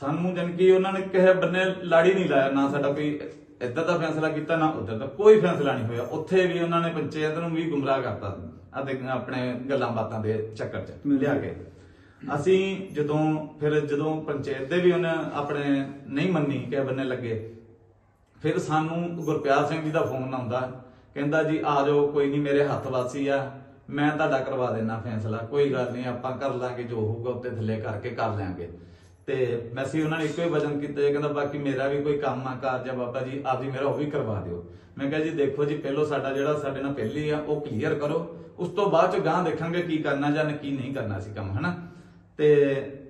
ਸਾਨੂੰ ਜਨ ਕੀ ਉਹਨਾਂ ਨੇ ਕਿਸੇ ਬੰਨੇ ਲਾੜੀ ਨਹੀਂ ਲਾਇਆ ਨਾ ਸਾਡਾ ਕੋਈ ਇੱਧਰ ਦਾ ਫੈਸਲਾ ਕੀਤਾ ਨਾ ਉੱਧਰ ਦਾ ਕੋਈ ਫੈਸਲਾ ਨਹੀਂ ਹੋਇਆ। ਉੱਥੇ ਵੀ ਉਹਨਾਂ ਨੇ ਪੰਚਾਇਤ ਨੂੰ ਵੀ ਗੁੰਮਰਾਹ ਕਰਤਾ। ਆਪਣੇ ਗੱਲਾਂ ਬਾਤਾਂ ਦੇ ਚੱਕਰ 'ਚ ਲਿਆ ਕੇ। ਅਸੀਂ ਜਦੋਂ, ਫਿਰ ਜਦੋਂ ਪੰਚਾਇਤ ਦੇ ਵੀ ਉਹਨੇ ਆਪਣੇ ਨਹੀਂ ਮੰਨੀ ਕਿ ਬੰਨੇ ਲੱਗੇ, ਫਿਰ ਸਾਨੂੰ ਗੁਰਪਿਆਰ ਸਿੰਘ ਜੀ ਦਾ ਫੋਨ ਆਉਂਦਾ, ਕਹਿੰਦਾ ਜੀ, ਆ ਜਾਓ, ਕੋਈ ਨਹੀਂ, ਮੇਰੇ ਹੱਥ ਵਾਸੀ ਆ, ਮੈਂ ਤੁਹਾਡਾ ਕਰਵਾ ਦੇਣਾ ਫੈਸਲਾ, ਕੋਈ ਗੱਲ ਨਹੀਂ, ਆਪਾਂ ਕਰ ਲਾਂਗੇ, ਜੋ ਹੋਊਗਾ ਉੱਤੇ ਥੱਲੇ ਕਰਕੇ ਕਰ ਲਾਂਗੇ। ਤੇ ਮੈਂ ਉਹਨਾਂ ਨੇ ਇੱਕੋ ਹੀ ਵਚਨ ਕੀਤਾ ਕਹਿੰਦਾ, ਬਾਕੀ ਮੇਰਾ ਵੀ ਕੋਈ ਕੰਮ ਆ, ਕਾਰਜ ਆ, ਬਾਬਾ ਜੀ, ਆਪ ਜੀ ਮੇਰਾ ਉਹ ਵੀ ਕਰਵਾ ਦਿਓ। ਮੈਂ ਕਿਹਾ, ਜੀ, ਦੇਖੋ ਜੀ, ਪਹਿਲੋਂ ਸਾਡਾ ਜਿਹੜਾ ਸਾਡੇ ਨਾਲ ਪਹਿਲੀ ਆ, ਉਹ ਕਲੀਅਰ ਕਰੋ, ਉਸ ਤੋਂ ਬਾਅਦ ਚ ਗਾਂ ਦੇਖਾਂਗੇ ਕੀ ਕਰਨਾ ਜਾਂ ਕੀ ਨਹੀਂ ਕਰਨਾ ਸੀ ਕੰਮ, ਹਨਾ? ਤੇ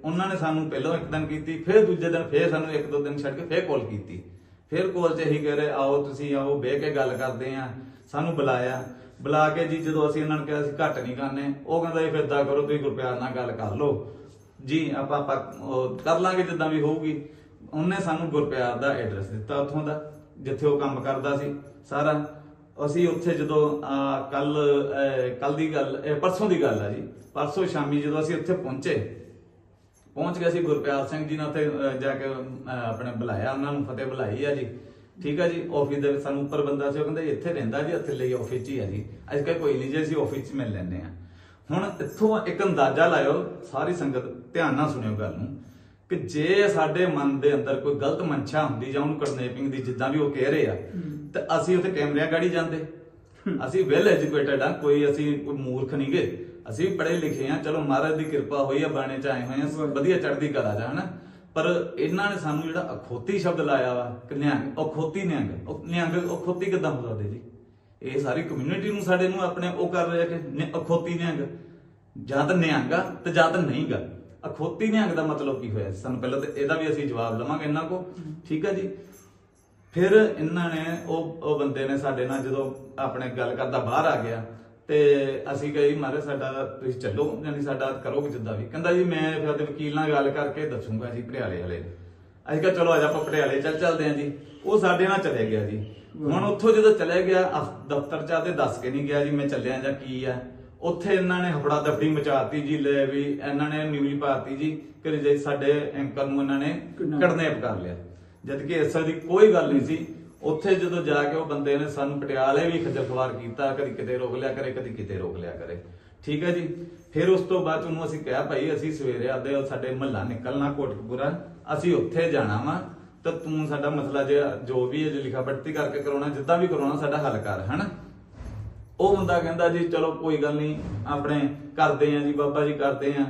ਉਹਨਾਂ ਨੇ ਸਾਨੂੰ ਪਹਿਲਾਂ ਇੱਕ ਦਿਨ ਕੀਤੀ, ਫਿਰ ਦੂਜੇ ਦਿਨ ਫਿਰ ਸਾਨੂੰ ਇੱਕ ਦੋ ਦਿਨ ਛੱਡ ਕੇ ਫਿਰ ਕਾਲ ਕੀਤੀ। ਫਿਰ ਕਾਲ 'ਚ ਇਹੀ ਕਹਿ ਰਹੇ, ਆਓ ਤੁਸੀਂ ਆਓ, ਬਹਿ ਕੇ ਗੱਲ ਕਰਦੇ ਆ। ਸਾਨੂੰ ਬੁਲਾਇਆ। ਬੁਲਾ ਕੇ ਜੀ ਜਦੋਂ ਅਸੀਂ ਉਹਨਾਂ ਨੂੰ ਕਿਹਾ ਅਸੀਂ ਘੱਟ ਨਹੀਂ ਕਰਨੇ ਉਹ ਕਹਿੰਦਾ ਜੀ ਫਿਰ ਏਦਾਂ ਕਰੋ, ਤੁਸੀਂ ਗੁਰਪਿਆਰ ਨਾਲ ਗੱਲ ਕਰ ਲਓ। ਜੀ, ਆਪਾਂ ਆਪਾਂ ਕਰ ਲਾਂਗੇ ਜਿੱਦਾਂ ਵੀ ਹੋਊਗੀ। ਉਹਨੇ ਸਾਨੂੰ ਗੁਰਪਿਆਰ ਦਾ ਐਡਰੈਸ ਦਿੱਤਾ ਉੱਥੋਂ ਦਾ, ਜਿੱਥੇ ਉਹ ਕੰਮ ਕਰਦਾ ਸੀ। ਸਾਰਾ ਅਸੀਂ ਉੱਥੇ ਜਦੋਂ ਕੱਲ ਕੱਲ ਦੀ ਗੱਲ ਪਰਸੋਂ ਦੀ ਗੱਲ ਆ ਜੀ। ਪਰਸੋਂ ਸ਼ਾਮੀ ਜਦੋਂ ਅਸੀਂ ਉੱਥੇ ਪਹੁੰਚੇ, ਪਹੁੰਚ ਗਏ ਸੀ ਗੁਰਪਿਆਰ ਸਿੰਘ ਜੀ ਨੇ ਉੱਥੇ ਜਾ ਕੇ ਆਪਣੇ ਬੁਲਾਇਆ, ਉਹਨਾਂ ਨੂੰ ਫਤਿਹ ਬੁਲਾਈ ਆ ਜੀ। ਠੀਕ ਆ ਜੀ ਆਫਿਸ ਦੇ ਸਾਨੂੰ ਉੱਪਰ ਬੰਦਾ ਸੀ, ਉਹ ਕਹਿੰਦਾ, ਇੱਥੇ ਰਹਿੰਦਾ ਜੀ, ਇੱਥੇ ਲਈ ਆਫਿਸ 'ਚ ਹੀ ਆ ਜੀ। ਅੱਜ ਕੱਲ੍ਹ ਕੋਈ ਨਹੀਂ ਜੇ, ਅਸੀਂ ਆਫਿਸ 'ਚ ਮਿਲ ਲੈਂਦੇ ਆ। ਹੁਣ ਇੱਥੋਂ ਇੱਕ ਅੰਦਾਜ਼ਾ ਲਾਇਓ, ਸਾਰੀ ਸੰਗਤ ਧਿਆਨ ਨਾਲ ਸੁਣਿਓ ਗੱਲ ਨੂੰ, ਕਿ ਜੇ ਸਾਡੇ ਮਨ ਦੇ ਅੰਦਰ ਕੋਈ ਗਲਤ ਮਨਸ਼ਾ ਹੁੰਦੀ ਜਾਂ ਉਹਨੂੰ ਕਿਡਨੈਪਿੰਗ ਦੀ ਜਿੱਦਾਂ ਵੀ ਉਹ ਕਹਿ ਰਹੇ ਆ ਤੇ ਅਸੀਂ ਉੱਥੇ ਕੈਮਰਿਆਂ ਗਾੜੀ ਜਾਂਦੇ। ਅਸੀਂ ਵੈਲ ਐਜੂਕੇਟਡ ਆ ਕੋਈ ਅਸੀਂ ਕੋਈ ਮੂਰਖ ਨਹੀਂਗੇ ਅਸੀਂ ਪੜ੍ਹੇ ਲਿਖੇ ਆ ਚਲੋ ਮਹਾਰਾਜ ਦੀ ਕਿਰਪਾ ਹੋਈ ਆ ਬਾਣੇ ਚ ਆਏ ਹੋਏ ਆ ਵਧੀਆ ਚੜ੍ਹਦੀ ਕਲਾ ਜਾ ਹਨਾ? ਪਰ ਇਹਨਾਂ ਨੇ ਸਾਨੂੰ ਜਿਹੜਾ ਅਖੋਤੀ ਸ਼ਬਦ ਲਾਇਆ ਵਾ ਕਿ ਨਿਹੰਗ ਅਖੋਤੀ ਨਿਹੰਗ ਉਹ ਨਿਹੰਗ ਅਖੋਤੀ ਕਿੱਦਾਂ ਹੋ ਸਕਦੇ ਜੀ? ਇਹ ਸਾਰੀ ਕਮਿਊਨਿਟੀ ਨੂੰ ਸਾਡੇ ਨੂੰ ਆਪਣੇ ਉਹ ਕਰ ਰਿਹਾ ਕਿ ਅਖੋਤੀ ਨਿਹੰਗ ਜਾਂ ਤਾਂ ਨਿਹੰਗਾ ਤੇ ਜਾਂ ਤਾਂ ਨਹੀਂਗਾ ਅਖੋਤੀ ਨਿਹੰਗ ਦਾ ਮਤਲਬ ਕੀ ਹੋਇਆ? ਸਾਨੂੰ ਪਹਿਲਾਂ ਤੇ ਇਹਦਾ ਵੀ ਅਸੀਂ ਜਵਾਬ ਲਵਾਂਗੇ ਇਹਨਾਂ ਕੋ ਠੀਕ ਹੈ ਜੀ? ਫਿਰ ਇਹਨਾਂ ਨੇ ਉਹ ਉਹ ਬੰਦੇ ਨੇ ਸਾਡੇ ਨਾਲ ਜਦੋਂ ਆਪਣੇ ਗੱਲ ਕਰਦਾ ਬਾਹਰ ਆ ਗਿਆ ਤੇ ਅਸੀਂ ਕਹੇ ਮਾਰੇ ਸਾਡਾ ਤੁਸੀਂ ਚੱਲੋ ਯਾਨੀ ਸਾਡਾ ਕਰੋਗੇ ਜਿੱਦਾਂ ਵੀ। ਕਹਿੰਦਾ ਜੀ ਮੈਂ ਫਿਰ ਉਹਦੇ ਵਕੀਲ ਨਾਲ ਗੱਲ ਕਰਕੇ ਦੱਸੂਗਾ ਜੀ ਪਟਿਆਲੇ ਵਾਲੇ। ਅਸੀਂ ਕਿਹਾ ਚਲੋ ਅੱਜ ਆਪਾਂ ਪਟਿਆਲੇ ਚੱਲ ਚੱਲਦੇ ਆਂ ਜੀ। ਉਹ ਸਾਡੇ ਨਾਲ ਚਲੇ ਗਿਆ ਜੀ। ਹੁਣ ਉੱਥੋਂ ਜਦੋਂ ਚਲੇ ਗਿਆ ਦਫ਼ਤਰ ਚ ਆਦੇ ਦੱਸ ਕੇ ਨਹੀਂ ਗਿਆ ਜੀ ਮੈਂ ਚੱਲਿਆ ਜਾਂ ਕੀ ਆ। ਉੱਥੇ ਇਹਨਾਂ ਨੇ ਹਫੜਾ ਦਫੜੀ ਮਚਾਤੀ ਜੀ ਲੈ ਵੀ ਇਹਨਾਂ ਨੇ ਨਿਊਜ਼ ਪਾਤੀ ਜੀ ਕਿ ਜੇ ਸਾਡੇ ਐਂਕਰ ਨੂੰ ਇਹਨਾਂ ਨੇ ਕਿਡਨੈਪ ਕਰ ਲਿਆ। ਜਦ ਕਿ ਇਸ ਦੀ ਕੋਈ ਗੱਲ ਨਹੀਂ ਸੀ। ਉੱਥੇ ਜਦੋਂ ਜਾ ਕੇ ਉਹ ਬੰਦੇ ਨੇ ਸਾਨੂੰ ਪਟਿਆਲੇ ਵੀ ਖੱਜਲ ਖਵਾਰ ਕੀਤਾ, ਕਦੀ ਕਿਤੇ ਰੋਕ ਲਿਆ ਕਰੇ, ਕਦੀ ਕਿਤੇ ਰੋਕ ਲਿਆ ਕਰੇ। ਠੀਕ ਹੈ ਜੀ? ਫਿਰ ਉਸ ਤੋਂ ਬਾਅਦ ਉਹਨੂੰ ਅਸੀਂ ਕਿਹਾ, ਭਾਈ, ਅਸੀਂ ਸਵੇਰੇ ਆਦੇ ਸਾਡੇ ਮਹੱਲਾ ਨਿਕਲਣਾ, ਕੋਟਕਪੂਰਾ। ਅਸੀਂ ਉੱਥੇ ਜਾਣਾ ਵਾ। ਤਾਂ ਤੂੰ ਸਾਡਾ ਮਸਲਾ ਜੇ ਜੋ ਵੀ ਹੈ, ਜੇ ਲਿਖਾ ਪੜਤੀ ਕਰਕੇ ਕਰਾਉਣਾ, ਜਿੱਦਾਂ ਵੀ ਕਰਾਉਣਾ, ਸਾਡਾ ਹੱਲ ਕਰ, ਹਨਾ? ਉਹ ਬੰਦਾ ਕਹਿੰਦਾ ਜੀ, ਚਲੋ, ਕੋਈ ਗੱਲ ਨਹੀਂ, ਆਪਣੇ ਕਰਦੇ ਆ ਜੀ, ਬਾਬਾ ਜੀ ਕਰਦੇ ਆ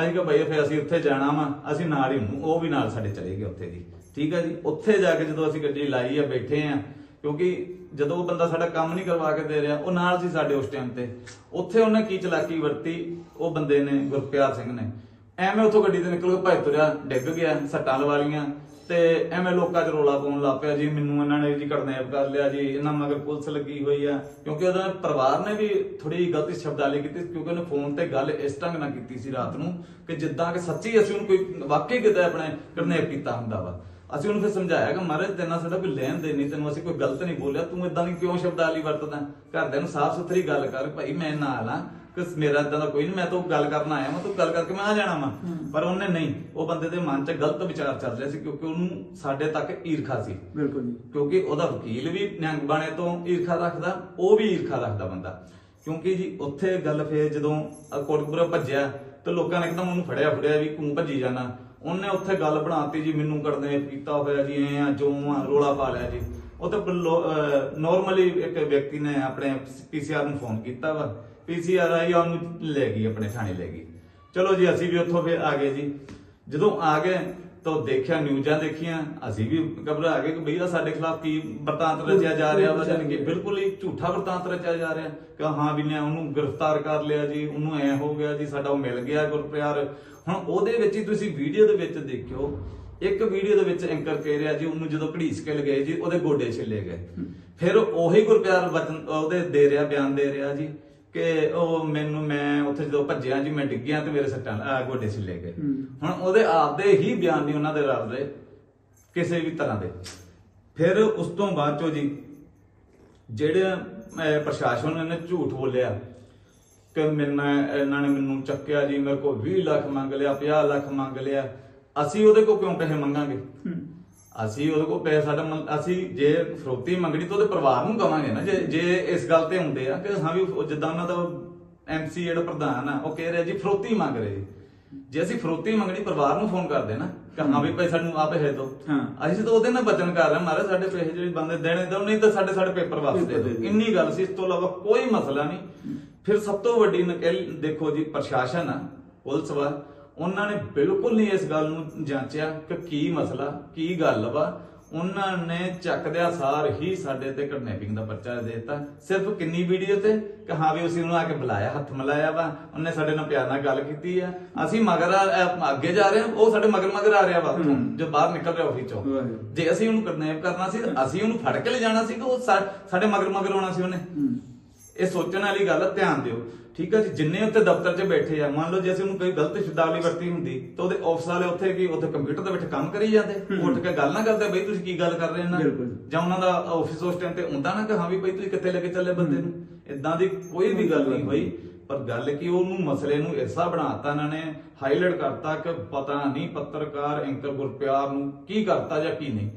ਅਸੀਂ ਕਿਹਾ ਭਾਈ ਫਿਰ ਅਸੀਂ ਉੱਥੇ ਜਾਣਾ ਵਾ, ਅਸੀਂ ਨਾਲ ਹੀ ਨੂੰ ਉਹ ਵੀ ਨਾਲ ਸਾਡੇ ਚਲੇ ਗਏ ਉੱਥੇ ਜੀ। ਠੀਕ ਹੈ ਜੀ? ਉੱਥੇ ਜਾ ਕੇ ਜਦੋਂ ਅਸੀਂ ਗੱਡੀ ਲਾਈ ਆ, ਬੈਠੇ ਆ, ਕਿਉਂਕਿ ਜਦੋਂ ਉਹ ਬੰਦਾ ਸਾਡਾ ਕੰਮ ਨਹੀਂ ਕਰਵਾ ਕੇ ਦੇ ਰਿਹਾ, ਉਹ ਨਾਲ ਸੀ ਸਾਡੇ ਉਸ ਟਾਈਮ ਤੇ। ਉੱਥੇ ਉਹਨੇ ਕੀ ਚਲਾਕੀ ਵਰਤੀ? ਉਹ ਬੰਦੇ ਨੇ ਗੁਰਪਿਆਰ ਸਿੰਘ ਨੇ। ਐਵੇਂ ਉੱਥੋਂ ਗੱਡੀ ਤੇ ਨਿਕਲ ਕੇ ਭੱਜ ਤੁਰਿਆ, ਡਿੱਗ ਗਿਆ, ਸੱਟਾਂ ਲਵਾ ਲੀਆਂ ਤੇ ਐਵੇਂ ਲੋਕਾਂ 'ਚ ਰੋਲਾ ਪਾਉਣ ਲੱਗ ਪਿਆ ਜੀ, ਮੈਨੂੰ ਇਹਨਾਂ ਨੇ ਜੀ ਕਿਡਨੈਪ ਕਰ ਲਿਆ ਜੀ, ਇਹਨਾਂ ਮਗਰ ਪੁਲਿਸ ਲੱਗੀ ਹੋਈ ਆ, ਕਿਉਂਕਿ ਉਹਦਾ ਪਰਿਵਾਰ ਨੇ ਵੀ ਥੋੜੀ ਗਲਤੀ ਸ਼ਬਦਾਲੀ ਕੀਤੀ ਸੀ, ਕਿਉਂਕਿ ਉਹਨੇ ਫੋਨ ਤੇ ਗੱਲ ਇਸ ਢੰਗ ਨਾਲ ਕੀਤੀ ਸੀ ਰਾਤ ਨੂੰ ਕਿ ਜਿੱਦਾਂ ਕਿ ਸੱਚੀ ਅਸੀਂ ਉਹਨੂੰ ਕੋਈ ਵਾਕਈ ਕਿਤੇ ਆਪਣੇ ਕਿਡਨੈਪ ਕੀਤਾ ਹੁੰਦਾ ਵਾ। ਅਸੀਂ ਉਹਨੂੰ ਫਿਰ ਸਮਝਾਇਆ ਕਿ ਮਹਾਰਾਜ ਤੇਰੇ ਨਾਲ ਸਾਡਾ ਕੋਈ ਲੈਣ ਦੇਣ ਨਹੀਂ ਤੈਨੂੰ ਅਸੀਂ ਕੋਈ ਗਲਤ ਨਹੀਂ ਬੋਲਿਆ ਤੂੰ ਇਦਾਂ ਦੀ ਕਿਉਂ ਸ਼ਬਦਾਲੀ ਵਰਤਦਾ? ਘਰਦਿਆਂ ਨੂੰ ਸਾਫ਼ ਸੁਥਰੀ ਗੱਲ ਕਰ ਭਾਈ ਮੈਂ ਨਾਲ ਆ ਕਿ ਮੇਰਾ ਇਦਾਂ ਦਾ ਕੋਈ ਨਹੀਂ ਮੈਂ ਤਾਂ ਗੱਲ ਕਰਨ ਆਇਆ ਮੈਂ ਤੂੰ ਗੱਲ ਕਰਕੇ ਮੈਂ ਆ ਜਾਣਾ ਵਾ। ਪਰ ਉਹਨੇ ਨਹੀਂ ਉਹ ਬੰਦੇ ਦੇ ਮਨ 'ਚ ਗਲਤ ਵਿਚਾਰ ਚੱਲ ਰਿਹਾ ਸੀ ਕਿਉਂਕਿ ਉਹਨੂੰ ਸਾਡੇ ਤੱਕ ਈਰਖਾ ਸੀ। ਬਿਲਕੁਲ ਜੀ। ਕਿਉਂਕਿ ਉਹਦਾ ਵਕੀਲ ਵੀ ਨਿਹੰਗ ਬਾਣੇ ਤੋਂ ਈਰਖਾ ਰੱਖਦਾ ਉਹ ਵੀ ਈਰਖਾ ਰੱਖਦਾ ਬੰਦਾ। ਕਿਉਂਕਿ ਜੀ ਉੱਥੇ ਗੱਲ ਫੇਰ ਜਦੋਂ ਅ, ਕੋਟਕਪੂਰਾ ਭੱਜਿਆ ਤੇ ਲੋਕਾਂ ਨੇ ਇੱਕਦਮ ਉਹਨੂੰ ਫੜਿਆ ਫੜਿਆ ਵੀ ਤੂੰ ਭੱਜੀ ਜਾਣਾ। ਉਹਨੇ ਉੱਥੇ ਗੱਲ ਬਣਾਤੀ ਜੀ ਮੈਨੂੰ ਕਰਦੇ ਕੀਤਾ ਹੋਇਆ ਜੀ ਐ ਆ ਜੋ ਆ ਰੋਲਾ ਪਾ ਲਿਆ ਜੀ। ਉਹ ਤੇ ਨਾਰਮਲੀ ਇੱਕ ਵਿਅਕਤੀ ਨੇ ਆਪਣੇ ਪੀਸੀਆਰ ਨੂੰ ਫੋਨ ਕੀਤਾ ਵਾ। ਪੀਸੀਆਰ ਆਈ ਆ ਉਹਨੂੰ ਲੈ ਗਈ ਆਪਣੇ ਥਾਣੇ ਲੈ ਗਈ। ਚਲੋ ਜੀ ਅਸੀਂ ਵੀ ਉੱਥੋਂ ਫਿਰ ਆ ਗਏ ਜੀ। ਜਦੋਂ ਆ ਗਏ ਤਾਂ ਦੇਖਿਆ ਨਿਊਜ਼ਾਂ ਦੇਖੀਆਂ ਅਸੀਂ ਵੀ ਘਬਰਾ ਗਏ ਕਿ ਭਈਆ ਸਾਡੇ ਖਿਲਾਫ ਕੀ ਵਰਤਾਂਤ ਰਚਿਆ ਜਾ ਰਿਹਾ ਵਾ ਜਾਨੀ ਕਿ ਬਿਲਕੁਲ। ਹੀ ਝੂਠਾ ਵਰਤਾਂਤ ਰਚਿਆ ਜਾ ਰਿਹਾ। ਕਿ ਹਾਂ ਵੀ ਨੇ ਉਹਨੂੰ ਗ੍ਰਿਫਤਾਰ ਕਰ ਲਿਆ ਜੀ ਉਹਨੂੰ ਐ ਹੋ ਗਿਆ ਜੀ ਸਾਡਾ ਉਹ ਮਿਲ ਗਿਆ ਗੁਰਪਿਆਰ ਹੁਣ ਉਹਦੇ ਵਿੱਚ ਹੀ ਤੁਸੀਂ ਵੀਡੀਓ ਦੇ ਵਿੱਚ ਦੇਖਿਓ ਇੱਕ ਵੀਡੀਓ ਦੇ ਵਿੱਚ ਐਂਕਰ ਕਹਿ ਰਿਹਾ ਜੀ ਉਹਨੂੰ ਜਦੋਂ ਘੜੀਸ ਕੇ ਲਗਾਏ ਜੀ ਉਹਦੇ ਗੋਡੇ ਛਿੱਲੇ ਗਏ। ਫਿਰ ਉਹੀ ਗੁਰਪਿਆਰ ਵਚਨ ਉਹਦੇ ਦੇ ਰਿਹਾ ਬਿਆਨ ਦੇ ਰਿਹਾ ਜੀ ਕਿ ਉਹ ਮੈਨੂੰ ਮੈਂ ਉੱਥੇ ਜਦੋਂ ਭੱਜਿਆ ਜੀ ਮੈਂ ਡਿੱਗਿਆ ਤੇ ਮੇਰੇ ਸੱਟਾਂ ਗੋਡੇ ਛਿੱਲੇ ਗਏ। ਹੁਣ ਉਹਦੇ ਆਪਦੇ ਹੀ ਬਿਆਨ ਨਹੀਂ ਉਹਨਾਂ ਦੇ ਰਲ ਰਹੇ ਕਿਸੇ ਵੀ ਤਰ੍ਹਾਂ ਦੇ। ਫਿਰ ਉਸ ਤੋਂ ਬਾਅਦ ਚੋ ਜੀ ਜਿਹੜੇ ਪ੍ਰਸ਼ਾਸਨ ਨੇ ਝੂਠ ਬੋਲਿਆ ਕਿ ਮੇਰੇ ਨਾਲ ਇਹਨਾਂ ਨੇ ਮੈਨੂੰ ਚੱਕਿਆ ਜੀ ਮੇਰੇ ਕੋਲ 20 ਲੱਖ ਮੰਗ ਲਿਆ 50 ਲੱਖ ਮੰਗ ਲਿਆ। ਅਸੀਂ ਉਹਦੇ ਕੋਲ ਕਿਉਂ ਪੈਸੇ ਮੰਗਾਂਗੇ? ਅਸੀਂ ਉਹਦੇ ਕੋਲ ਪੈਸਾ ਸਾਡਾ ਅਸੀਂ ਜੇ ਫਰੋਤੀ ਮੰਗਣੀ ਤਾਂ ਉਹਦੇ ਪਰਿਵਾਰ ਨੂੰ ਕਵਾਂਗੇ ਨਾ ਜੇ ਜੇ ਇਸ ਗੱਲ ਤੇ ਹੁੰਦੇ ਆ ਕਿ ਹਾਂ ਵੀ ਜਿੱਦਾਂ ਉਹਨਾਂ ਦਾ ਐਮਸੀ ਜਿਹੜਾ ਪ੍ਰਧਾਨ ਆ ਉਹ ਕਹਿ ਰਿਹਾ ਜੀ ਫਰੋਤੀ ਮੰਗ ਰਹੇ। ਜੀ ਜੇ ਅਸੀਂ ਫਰੋਤੀ ਮੰਗਣੀ ਪਰਿਵਾਰ ਨੂੰ ਫੋਨ ਕਰਦੇ ਨਾ ਕਿ ਹਾਂ ਵੀ ਪੈਸਾ ਨੂੰ ਆ ਪੈਸੇ ਦਿਓ ਹਾਂ। ਅਸੀਂ ਤਾਂ ਉਹਦੇ ਨਾਲ ਬਚਨ ਕਰ ਰਹੇ ਮਾਰੇ ਸਾਡੇ ਪੈਸੇ ਜਿਹੜੇ ਬੰਦੇ ਦੇਣੇ ਦਿਓ ਨਹੀਂ ਤਾਂ ਸਾਡੇ ਸਾਡੇ ਪੇਪਰ ਵਾਪਸ ਦੇ ਦੇ ਦਿਓ। ਇੰਨੀ ਗੱਲ ਸੀ ਇਸ ਤੋਂ ਇਲਾਵਾ ਕੋਈ ਮਸਲਾ ਨਹੀਂ। ਫਿਰ ਸਭ ਤੋਂ ਵੱਡੀ ਨਕਲ ਦੇਖੋ ਜੀ ਪ੍ਰਸ਼ਾਸਨ ਆ ਪੁਲਿਸ ਵਾ। ਉਹਨਾਂ ਨੇ ਬਿਲਕੁਲ ਨਹੀਂ ਇਸ ਗੱਲ ਨੂੰ ਜਾਂਚਿਆ ਕਿ ਕੀ ਮਸਲਾ ਕੀ ਗੱਲ ਵਾ। ਉਹਨਾਂ ਨੇ ਚੱਕਦਿਆਂ ਸਾਰ ਹੀ ਸਾਡੇ ਤੇ ਕਿਡਨੈਪਿੰਗ ਦਾ ਪਰਚਾ ਦੇ ਦਿੱਤਾ। ਸਿਰਫ ਕਿੰਨੀ ਵੀਡੀਓ ਤੇ? ਕਿ ਹਾਂ ਵੀ ਅਸੀਂ ਉਹਨੂੰ ਆ ਕੇ ਬੁਲਾਇਆ ਹੱਥ ਮਿਲਾਇਆ ਵਾ। ਉਹਨੇ ਸਾਡੇ ਨਾਲ ਪਿਆਰ ਨਾਲ ਗੱਲ ਕੀਤੀ ਆ। ਅਸੀਂ ਮਗਰ ਅੱਗੇ ਜਾ ਰਹੇ ਹਾਂ ਉਹ ਸਾਡੇ ਮਗਰ ਮਗਰ ਆ ਰਿਹਾ ਵਾ। ਜੋ ਬਾਹਰ ਨਿਕਲ ਰਿਹਾ ਆਫਿਸ ਚੋਂ। ਜੇ ਅਸੀਂ ਉਹਨੂੰ ਕਿਡਨੈਪ ਕਰਨਾ ਸੀ ਅਸੀਂ ਉਹਨੂੰ ਫੜ ਕੇ ਲੈ ਜਾਣਾ ਸੀ ਕਿ ਉਹ ਸਾਡੇ ਮਗਰ ਮਗਰ ਆਉਣਾ ਸੀ ਉਹਨੇ। ਇਹ ਸੋਚਣ ਵਾਲੀ ਗੱਲ ਆ ਧਿਆਨ ਦਿਓ। ਠੀਕ ਹੈ ਜੀ ਜਿੰਨੇ ਉੱਤੇ ਦਫ਼ਤਰ 'ਚ ਬੈਠੇ ਆ ਮੰਨ ਲਓ ਜੇ ਅਸੀਂ ਉਹਨੂੰ ਕੋਈ ਗਲਤ ਸ਼ਬਦਾਵਲੀ ਵਰਤੀ ਹੁੰਦੀ ਤਾਂ ਉਹਦੇ ਆਫਿਸ ਵਾਲੇ ਉੱਥੇ ਕੀ ਉੱਥੇ ਕੰਪਿਊਟਰ ਦੇ ਵਿੱਚ ਕੰਮ ਕਰੀ ਜਾਂਦੇ। ਉੱਠ ਕੇ ਗੱਲ ਨਾ ਕਰਦੇ ਬਈ ਤੁਸੀਂ ਕੀ ਗੱਲ ਕਰ ਰਹੇ ਨਾ? ਬਿਲਕੁਲ। ਜਾਂ ਉਹਨਾਂ ਦਾ ਆਫਿਸ ਉਸ ਟਾਈਮ ਤੇ ਹੁੰਦਾ ਨਾ ਕਿ ਹਾਂ ਵੀ ਬਈ ਤੁਸੀਂ ਕਿੱਥੇ ਲੈ ਕੇ ਚੱਲੇ ਬੰਦੇ ਨੂੰ? ਇਦਾਂ ਦੀ ਕੋਈ ਵੀ ਗੱਲ ਨਹੀਂ ਹੋਈ ਪਰ ਗੱਲ ਕੀ ਉਹਨੂੰ ਮਸਲੇ ਨੂੰ ਐਸਾ ਬਣਾਤਾ ਇਹਨਾਂ ਨੇ ਹਾਈਲਾਈਟ ਕਰਤਾ ਕਿ ਪਤਾ ਨਹੀਂ ਪੱਤਰਕਾਰ ਐਂਕਰ ਗੁਰਪਿਆਰ ਨੂੰ ਕੀ ਕਰਤਾ ਜਾਂ ਕੀ ਨਹੀਂ।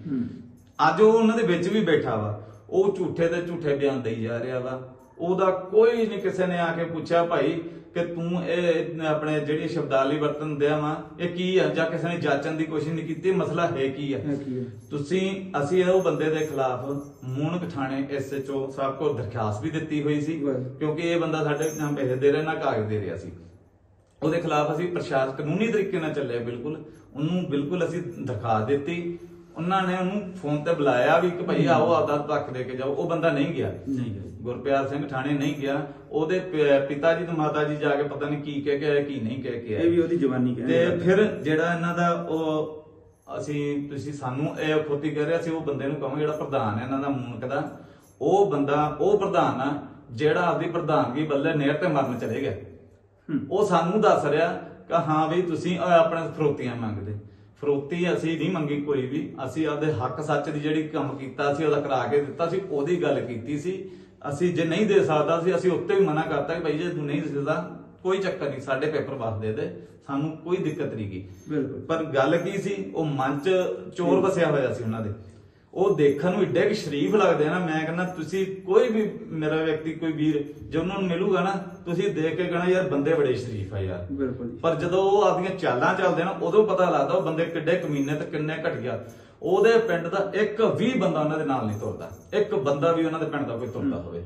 ਅੱਜ ਉਹ ਉਹਨਾਂ ਦੇ ਵਿੱਚ ਵੀ ਬੈਠਾ ਵਾ। ਉਹ ਝੂਠੇ ਤੇ ਝੂਠੇ ਬਿਆਨ ਦੇਈ ਜਾ ਰਿਹਾ ਵਾ। ਉਹਦਾ ਕੋਈ ਨਹੀਂ ਕਿਸੇ ਨੇ ਆ ਕੇ ਪੁੱਛਿਆ ਭਾਈ ਕਿ ਤੂੰ ਇਹ ਆਪਣੇ ਜਿਹੜੀ ਸ਼ਬਦਾਵਲੀ ਵਰਤਨ ਦਿਆ ਵਾ ਇਹ ਕੀ ਆ? ਜਾਂ ਕਿਸੇ ਨੇ ਜਾਚਣ ਦੀ ਕੋਸ਼ਿਸ਼ ਨਹੀਂ ਕੀਤੀ? ਮਸਲਾ ਹੈ ਕੀ ਆ? ਤੁਸੀਂ ਅਸੀਂ ਉਹ ਬੰਦੇ ਦੇ ਖਿਲਾਫ ਮੂਨਕ ਥਾਣੇ ਐਸਐਚਓ ਸਾਹਿਬ ਕੋਲ ਦਰਖਾਸਤ ਵੀ ਦਿੱਤੀ ਹੋਈ ਸੀ। ਕਿਉਂਕਿ ਇਹ ਬੰਦਾ ਸਾਡੇ ਨਾਲ ਪੈਸੇ ਦੇ ਰਿਹਾ ਨਾ ਕਾਗਜ਼ ਦੇ ਰਿਹਾ ਸੀ। ਉਹਦੇ ਖਿਲਾਫ ਅਸੀਂ ਪ੍ਰਸ਼ਾਸਨ ਕਾਨੂੰਨੀ ਤਰੀਕੇ ਨਾਲ ਚੱਲੇ ਬਿਲਕੁਲ। ਉਹਨੂੰ ਬਿਲਕੁਲ ਅਸੀਂ ਦਰਖਾਸਤ ਦਿੱਤੀ। ਉਹਨਾਂ ਨੇ ਉਹਨੂੰ ਫੋਨ ਤੇ ਬੁਲਾਇਆ ਵੀ ਕਿ ਭਾਈ ਆਓ ਆਦਾ ਤੱਕ ਦੇ ਕੇ ਜਾਓ। ਉਹ ਬੰਦਾ ਨਹੀਂ ਗਿਆ। ਨਹੀਂ ਗਏ ਗੁਰਪਿਆਰ ਸਿੰਘ ਥਾਣੇ ਨਹੀਂ ਗਿਆ। ਉਹਦੇ ਪ- ਪਿਤਾ ਜੀ ਤੇ ਮਾਤਾ ਜੀ ਜਾ ਕੇ ਪਤਾ ਨਹੀਂ ਕੀ ਕਹਿ ਕੇ ਆਏ ਕੀ ਨਹੀਂ ਕਹਿ ਕੇ ਆਏ। ਇਹ ਵੀ ਉਹਦੀ ਜਵਾਨੀ ਤੇ ਕਹਿੰਦੇ ਫਿਰ ਜਿਹੜਾ ਇਹਨਾਂ ਦਾ ਉਹ ਅਸੀਂ ਤੁਸੀਂ ਸਾਨੂੰ ਇਹ ਖੋਤੀ ਕਹਿ ਰਿਹਾ ਸੀ ਉਹ ਬੰਦੇ ਨੂੰ ਕਹਾਂਗੇ ਜਿਹੜਾ ਪ੍ਰਧਾਨ ਹੈ ਇਹਨਾਂ ਦਾ ਮੂਨਕ ਦਾ। ਉਹ ਬੰਦਾ ਉਹ ਪ੍ਰਧਾਨ ਆ ਜਿਹੜਾ ਆਪਦੀ ਪ੍ਰਧਾਨਗੀ ਬੱਲੇ ਨਹਿਰ ਤੇ ਮਰਨ ਚਲੇ ਗਿਆ। ਹੂੰ। ਉਹ ਸਾਨੂੰ ਦੱਸ ਰਿਹਾ ਕਿ ਹਾਂ ਵੀ ਤੁਸੀਂ ਅਹ, ਆਪਣੇ ਫਰੋਤੀਆਂ ਮੰਗਦੇ। ਫਰੋਤੀ ਅਸੀਂ ਨਹੀਂ ਮੰਗੀ ਕੋਈ ਵੀ। ਅਸੀਂ ਆਪਦੇ ਹੱਕ ਸੱਚ ਦੀ ਜਿਹੜੀ ਕੰਮ ਕੀਤਾ ਸੀ ਉਹਦਾ ਕਰਾ ਕੇ ਦਿੱਤਾ ਸੀ ਉਹਦੀ ਗੱਲ ਕੀਤੀ ਸੀ। ਅਸੀਂ ਜੇ ਨਹੀਂ ਦੇ ਸਕਦਾ ਸੀ ਅਸੀਂ ਉੱਤੇ ਵੀ ਮਨਾ ਕਰਤਾ ਕਿ ਭਾਈ ਜੇ ਤੂੰ ਨਹੀਂ ਦਿੰਦਾ ਕੋਈ ਚੱਕਰ ਨਹੀਂ ਸਾਡੇ ਪੇਪਰ ਵਾਸ ਦੇ ਦੇ। ਸਾਨੂੰ ਕੋਈ ਦਿੱਕਤ ਨਹੀਂ ਗੀ। ਬਿਲਕੁਲ। ਪਰ ਗੱਲ ਕੀ ਸੀ ਉਹ ਮਨ ਚ ਚੋਰ ਵਸਿਆ ਹੋਇਆ ਸੀ ਉਹਨਾਂ ਦੇ। ਉਹ ਦੇਖਣ ਨੂੰ ਏਡੇ ਕਿ ਸ਼ਰੀਫ ਲੱਗਦੇ ਆ ਨਾ ਮੈਂ ਕਹਿੰਦਾ ਤੁਸੀਂ ਕੋਈ ਵੀ ਮੇਰਾ ਵਿਅਕਤੀ ਕੋਈ ਵੀਰ ਜੇ ਉਹਨਾਂ ਨੂੰ ਮਿਲੂਗਾ ਨਾ ਤੁਸੀਂ ਦੇਖ ਕੇ ਕਹਣਾ ਯਾਰ ਬੰਦੇ ਬੜੇ ਸ਼ਰੀਫ ਆ ਯਾਰ। ਬਿਲਕੁਲ। ਪਰ ਜਦੋਂ ਉਹ ਆਪਦੀਆਂ ਚਾਲਾਂ ਚੱਲਦੇ ਨਾ ਉਦੋਂ ਪਤਾ ਲੱਗਦਾ ਉਹ ਬੰਦੇ ਕਿੱਡੇ ਕਮੀਨੇ ਤੇ ਕਿੰਨੇ ਘਟੀਆ ਉਹਦੇ ਪਿੰਡ ਦਾ ਇੱਕ ਵੀ ਬੰਦਾ ਉਹਨਾਂ ਦੇ ਨਾਲ ਨਹੀਂ ਤੁਰਦਾ। ਇੱਕ ਬੰਦਾ ਵੀ ਉਹਨਾਂ ਦੇ ਪਿੰਡ ਦਾ ਕੋਈ ਤੁਰਦਾ ਹੋਵੇ।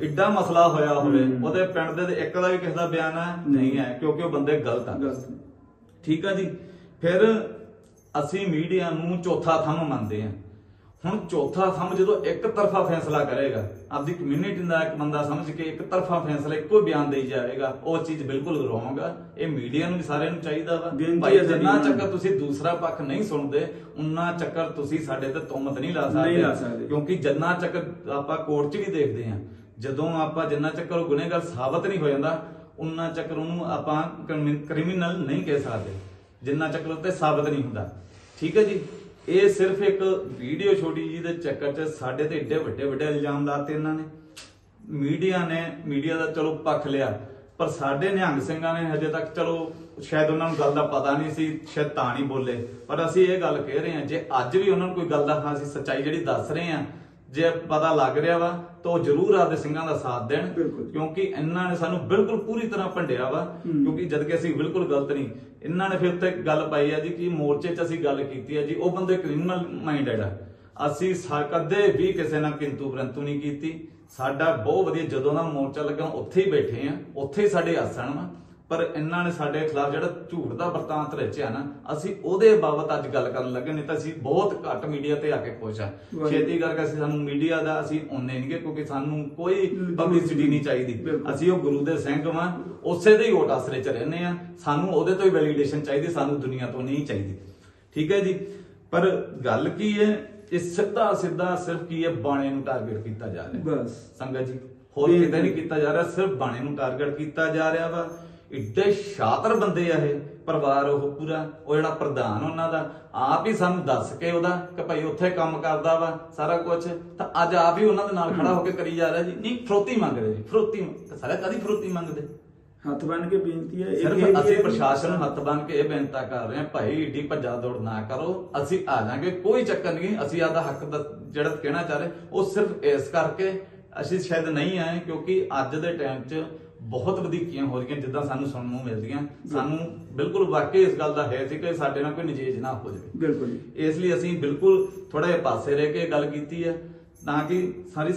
ਇੱਡਾ ਮਸਲਾ ਹੋਇਆ ਹੋਵੇ। ਉਹਦੇ ਪਿੰਡ ਦੇ ਇੱਕ ਦਾ ਵੀ ਕਿਸੇ ਦਾ ਬਿਆਨ ਨਹੀਂ ਹੈ ਕਿਉਂਕਿ ਉਹ ਬੰਦੇ ਗਲਤ ਆ। ਠੀਕ ਆ ਜੀ? ਫਿਰ ਅਸੀਂ ਮੀਡੀਆ ਨੂੰ ਚੌਥਾ ਥੰਮ ਮੰਨਦੇ ਆ। ਹੁਣ ਚੌਥਾ ਥੰਮ ਜਦੋਂ ਇੱਕ ਤਰਫਾ ਫੈਸਲਾ ਕਰੇਗਾ ਆਪਦੀ ਕਮਿਊਨਿਟੀ ਦਾ ਇੱਕ ਬੰਦਾ ਸਮਝ ਕੇ ਇੱਕ ਤਰਫਾ ਫੈਸਲਾ ਇੱਕੋ ਬਿਆਨ ਦੇਈ ਜਾਵੇਗਾ ਉਹ ਚੀਜ਼ ਬਿਲਕੁਲ ਰੋਂਗ ਆ। ਇਹ ਮੀਡੀਆ ਨੂੰ ਵੀ ਸਾਰਿਆਂ ਨੂੰ ਚਾਹੀਦਾ ਵਾ। ਭਾਈ ਜਿੰਨਾ ਚੱਕਰ ਤੁਸੀਂ ਦੂਸਰਾ ਪੱਖ ਨਹੀਂ ਸੁਣਦੇ ਉਨਾ ਚੱਕਰ ਤੁਸੀਂ ਸਾਡੇ ਤੇ ਤੁਮਤ ਨਹੀਂ ਲਾ ਸਕਦੇ। ਕਿਉਂਕਿ ਜਿੰਨਾ ਚੱਕਰ ਆਪਾਂ ਕੋਰਟ 'ਚ ਵੀ ਦੇਖਦੇ ਆ ਜਦੋਂ ਆਪਾਂ ਜਿੰਨਾ ਚੱਕਰ ਉਹ ਗੁਨੇਗਾਰ ਸਾਬਤ ਨਹੀਂ ਹੋ ਜਾਂਦਾ ਉਨਾ ਚੱਕਰ ਉਹਨੂੰ ਆਪਾਂ ਕ੍ਰਿਮੀਨਲ ਨਹੀਂ ਕਹਿ ਸਕਦੇ। ਜਿੰਨਾ ਚੱਕਰ ਉੱਤੇ ਸਾਬਤ ਨਹੀਂ ਹੁੰਦਾ। ਠੀਕ ਹੈ ਜੀ? ਇਹ ਸਿਰਫ ਇੱਕ ਵੀਡੀਓ ਛੋਟੀ ਜੀ ਦੇ ਚੱਕਰ 'ਚ ਸਾਡੇ ਤੇ ਏਡੇ ਵੱਡੇ ਵੱਡੇ ਇਲਜ਼ਾਮ ਲਾਤੇ ਇਹਨਾਂ ਨੇ। ਮੀਡੀਆ ਨੇ, ਮੀਡੀਆ ਦਾ ਚਲੋ ਪੱਖ ਲਿਆ, ਪਰ ਸਾਡੇ ਨਿਹੰਗ ਸਿੰਘਾਂ ਨੇ ਹਜੇ ਤੱਕ ਚਲੋ ਸ਼ਾਇਦ ਉਹਨਾਂ ਨੂੰ ਗੱਲ ਦਾ ਪਤਾ ਨਹੀਂ ਸੀ, ਸ਼ਾਇਦ ਤਾਂ ਨਹੀਂ ਬੋਲੇ। ਪਰ ਅਸੀਂ ਇਹ ਗੱਲ ਕਹਿ ਰਹੇ ਹਾਂ, ਜੇ ਅੱਜ ਵੀ ਉਹਨਾਂ ਨੂੰ ਕੋਈ ਗੱਲ ਦਾ ਹਾਂ ਅਸੀਂ ਸੱਚਾਈ ਜਿਹੜੀ ਦੱਸ ਰਹੇ ਹਾਂ ਜੇ ਪਤਾ ਲੱਗ ਰਿਹਾ ਵਾ ਤਾਂ ਉਹ ਜ਼ਰੂਰ ਆਪਦੇ ਸਿੰਘਾਂ ਦਾ ਸਾਥ ਦੇਣ। ਕਿਉਂਕਿ ਇਹਨਾਂ ਨੇ ਸਾਨੂੰ ਬਿਲਕੁਲ ਪੂਰੀ ਤਰ੍ਹਾਂ ਭੰਡਿਆ ਵਾ। ਕਿਉਂਕਿ ਜਦ ਕਿ ਅਸੀਂ ਬਿਲਕੁਲ ਗਲਤ ਨਹੀਂ ਇਹਨਾਂ ਨੇ ਫਿਰ ਉੱਤੇ ਗੱਲ ਪਾਈ ਆ ਜੀ ਕਿ ਮੋਰਚੇ 'ਚ ਅਸੀਂ ਗੱਲ ਕੀਤੀ ਆ ਜੀ ਉਹ ਬੰਦੇ ਕ੍ਰਿਮੀਨਲ ਮਾਈਂਡਡ ਆ ਅਸੀਂ ਕਦੇ ਵੀ ਕਿਸੇ ਨਾਲ ਕਿੰਤੂ ਪਰੰਤੂ ਨਹੀਂ ਕੀਤੀ ਸਾਡਾ ਬਹੁਤ ਵਧੀਆ ਜਦੋਂ ਦਾ ਮੋਰਚਾ ਲੱਗਾ ਉੱਥੇ ਹੀ ਬੈਠੇ ਆ ਉੱਥੇ ਹੀ ਸਾਡੇ ਆਸਣ ਵਾ ਪਰ ਇਹਨਾਂ ਨੇ ਸਾਡੇ ਖਿਲਾਫ ਜਿਹੜਾ ਝੂਠ ਦਾ ਵਰਤਾਂਤ ਰਚਿਆ ਨਾ ਅਸੀਂ ਉਹਦੇ ਬਾਬਤ ਅੱਜ ਗੱਲ ਕਰਨ ਲੱਗੇ ਨਹੀਂ ਤਾਂ ਅਸੀਂ ਬਹੁਤ ਘੱਟ ਮੀਡੀਆ ਤੇ ਆ ਕੇ ਖੁਸ਼ ਆ। ਛੇਤੀ ਕਰਕੇ ਅਸੀਂ ਸਾਨੂੰ ਮੀਡੀਆ ਦਾ ਅਸੀਂ ਉਹਨੇ ਨਹੀਂਗੇ ਕਿਉਂਕਿ ਸਾਨੂੰ ਕੋਈ। ਪਬਲਿਸਿਟੀ ਨਹੀਂ ਚਾਹੀਦੀ। ਅਸੀਂ ਉਹ ਗੁਰੂ ਦੇ ਸਿੰਘ ਵਾਂ ਉਸੇ ਦੇ ਹੀ ਓਟ ਆਸਰੇ ਚ ਰਹਿੰਦੇ ਆ। ਸਾਨੂੰ ਉਹਦੇ ਤੋਂ ਹੀ ਵੈਲੀਡੇਸ਼ਨ ਚਾਹੀਦੀ ਸਾਨੂੰ ਦੁਨੀਆ ਤੋਂ ਨਹੀਂ ਚਾਹੀਦੀ। ਠੀਕ ਹੈ ਜੀ? ਪਰ ਗੱਲ ਕੀ ਹੈ? ਇਹ ਸਿੱਧਾ ਸਿੱਧਾ ਸਿਰਫ ਕੀ ਹੈ? ਬਾਣੇ ਨੂੰ ਟਾਰਗੇਟ ਕੀਤਾ ਜਾ ਰਿਹਾ। ਬਸ। ਸੰਗਤ ਜੀ ਹੋਰ। ਕਿਤੇ ਨਹੀਂ ਕੀਤਾ ਜਾ ਰਿਹਾ ਸਿਰਫ ਬਾਣੇ ਨੂੰ ਟਾਰਗੇਟ ਕੀਤਾ ਜਾ ਰਿਹਾ ਵਾ। ਇੱਡੇ ਸ਼ਾਤਰ ਬੰਦੇ ਆ ਇਹ ਪਰਿਵਾਰ ਉਹ ਪੂਰਾ ਉਹ ਜਿਹੜਾ ਪ੍ਰਧਾਨ ਉਹਨਾਂ ਦਾ ਆਪ ਹੀ ਸਾਨੂੰ ਦੱਸ ਕੇ ਉਹਦਾ ਕਿ ਭਾਈ ਉੱਥੇ ਕੰਮ ਕਰਦਾ ਵਾ ਸਾਰਾ ਕੁਝ ਤਾਂ ਅੱਜ ਆਪ ਹੀ ਉਹਨਾਂ ਦੇ ਨਾਲ ਖੜਾ ਹੋ ਕੇ ਕਰੀ ਜਾ ਰਿਹਾ ਜੀ। ਨਹੀਂ ਫਰੋਤੀ ਮੰਗਦੇ ਜੀ ਫਰੋਤੀ ਸਾਰਾ ਕਦੀ ਫਰੋਤੀ ਮੰਗਦੇ? ਹੱਥ ਬੰਨ ਕੇ ਬੇਨਤੀ ਹੈ ਸਿਰਫ ਅਸੀਂ ਪ੍ਰਸ਼ਾਸਨ ਨੂੰ ਹੱਥ ਬੰਨ ਕੇ ਇਹ ਬੇਨਤਾ ਕਰ ਰਹੇ ਹਾਂ ਭਾਈ ਏਡੀ ਭੱਜਾ ਦੌੜ ਨਾ ਕਰੋ ਅਸੀਂ ਆ ਜਾਾਂਗੇ ਕੋਈ ਚੱਕਰ ਨਹੀਂ ਅਸੀਂ ਆਦਾ ਹੱਕ ਦਾ ਜਿਹੜਾ ਕਹਿਣਾ ਚਾਹ ਰਹੇ ਉਹ ਸਿਰਫ ਇਸ ਕਰਕੇ ਅਸੀਂ ਸ਼ਾਇਦ ਨਹੀਂ ਆਏ ਕਿਉਂਕਿ ਅੱਜ ਦੇ ਟਾਈਮ 'ਚ ਬਹੁਤ ਵਧੀਕੀਆਂ ਹੋ ਰਹੀਆਂ ਜਿੱਦਾਂ ਸਾਨੂੰ ਸੁਣਨ ਨੂੰ ਮਿਲਦੀਆਂ। ਸਾਨੂੰ ਬਿਲਕੁਲ ਵਾਕਈ ਇਸ ਗੱਲ ਦਾ ਹੈ ਸੀ ਕਿ ਸਾਡੇ ਨਾਲ ਕੋਈ ਨਜੇਜ ਨਾ ਹੋ ਜਾਵੇ। ਬਿਲਕੁਲ ਇਸ ਲਈ ਅਸੀਂ ਬਿਲਕੁਲ ਥੋੜਾ ਜਿਹਾ ਪਾਸੇ ਰਹਿ ਕੇ ਗੱਲ ਕੀਤੀ ਹੈ ਤਾਂ ਕਿ ਸਾਰੀ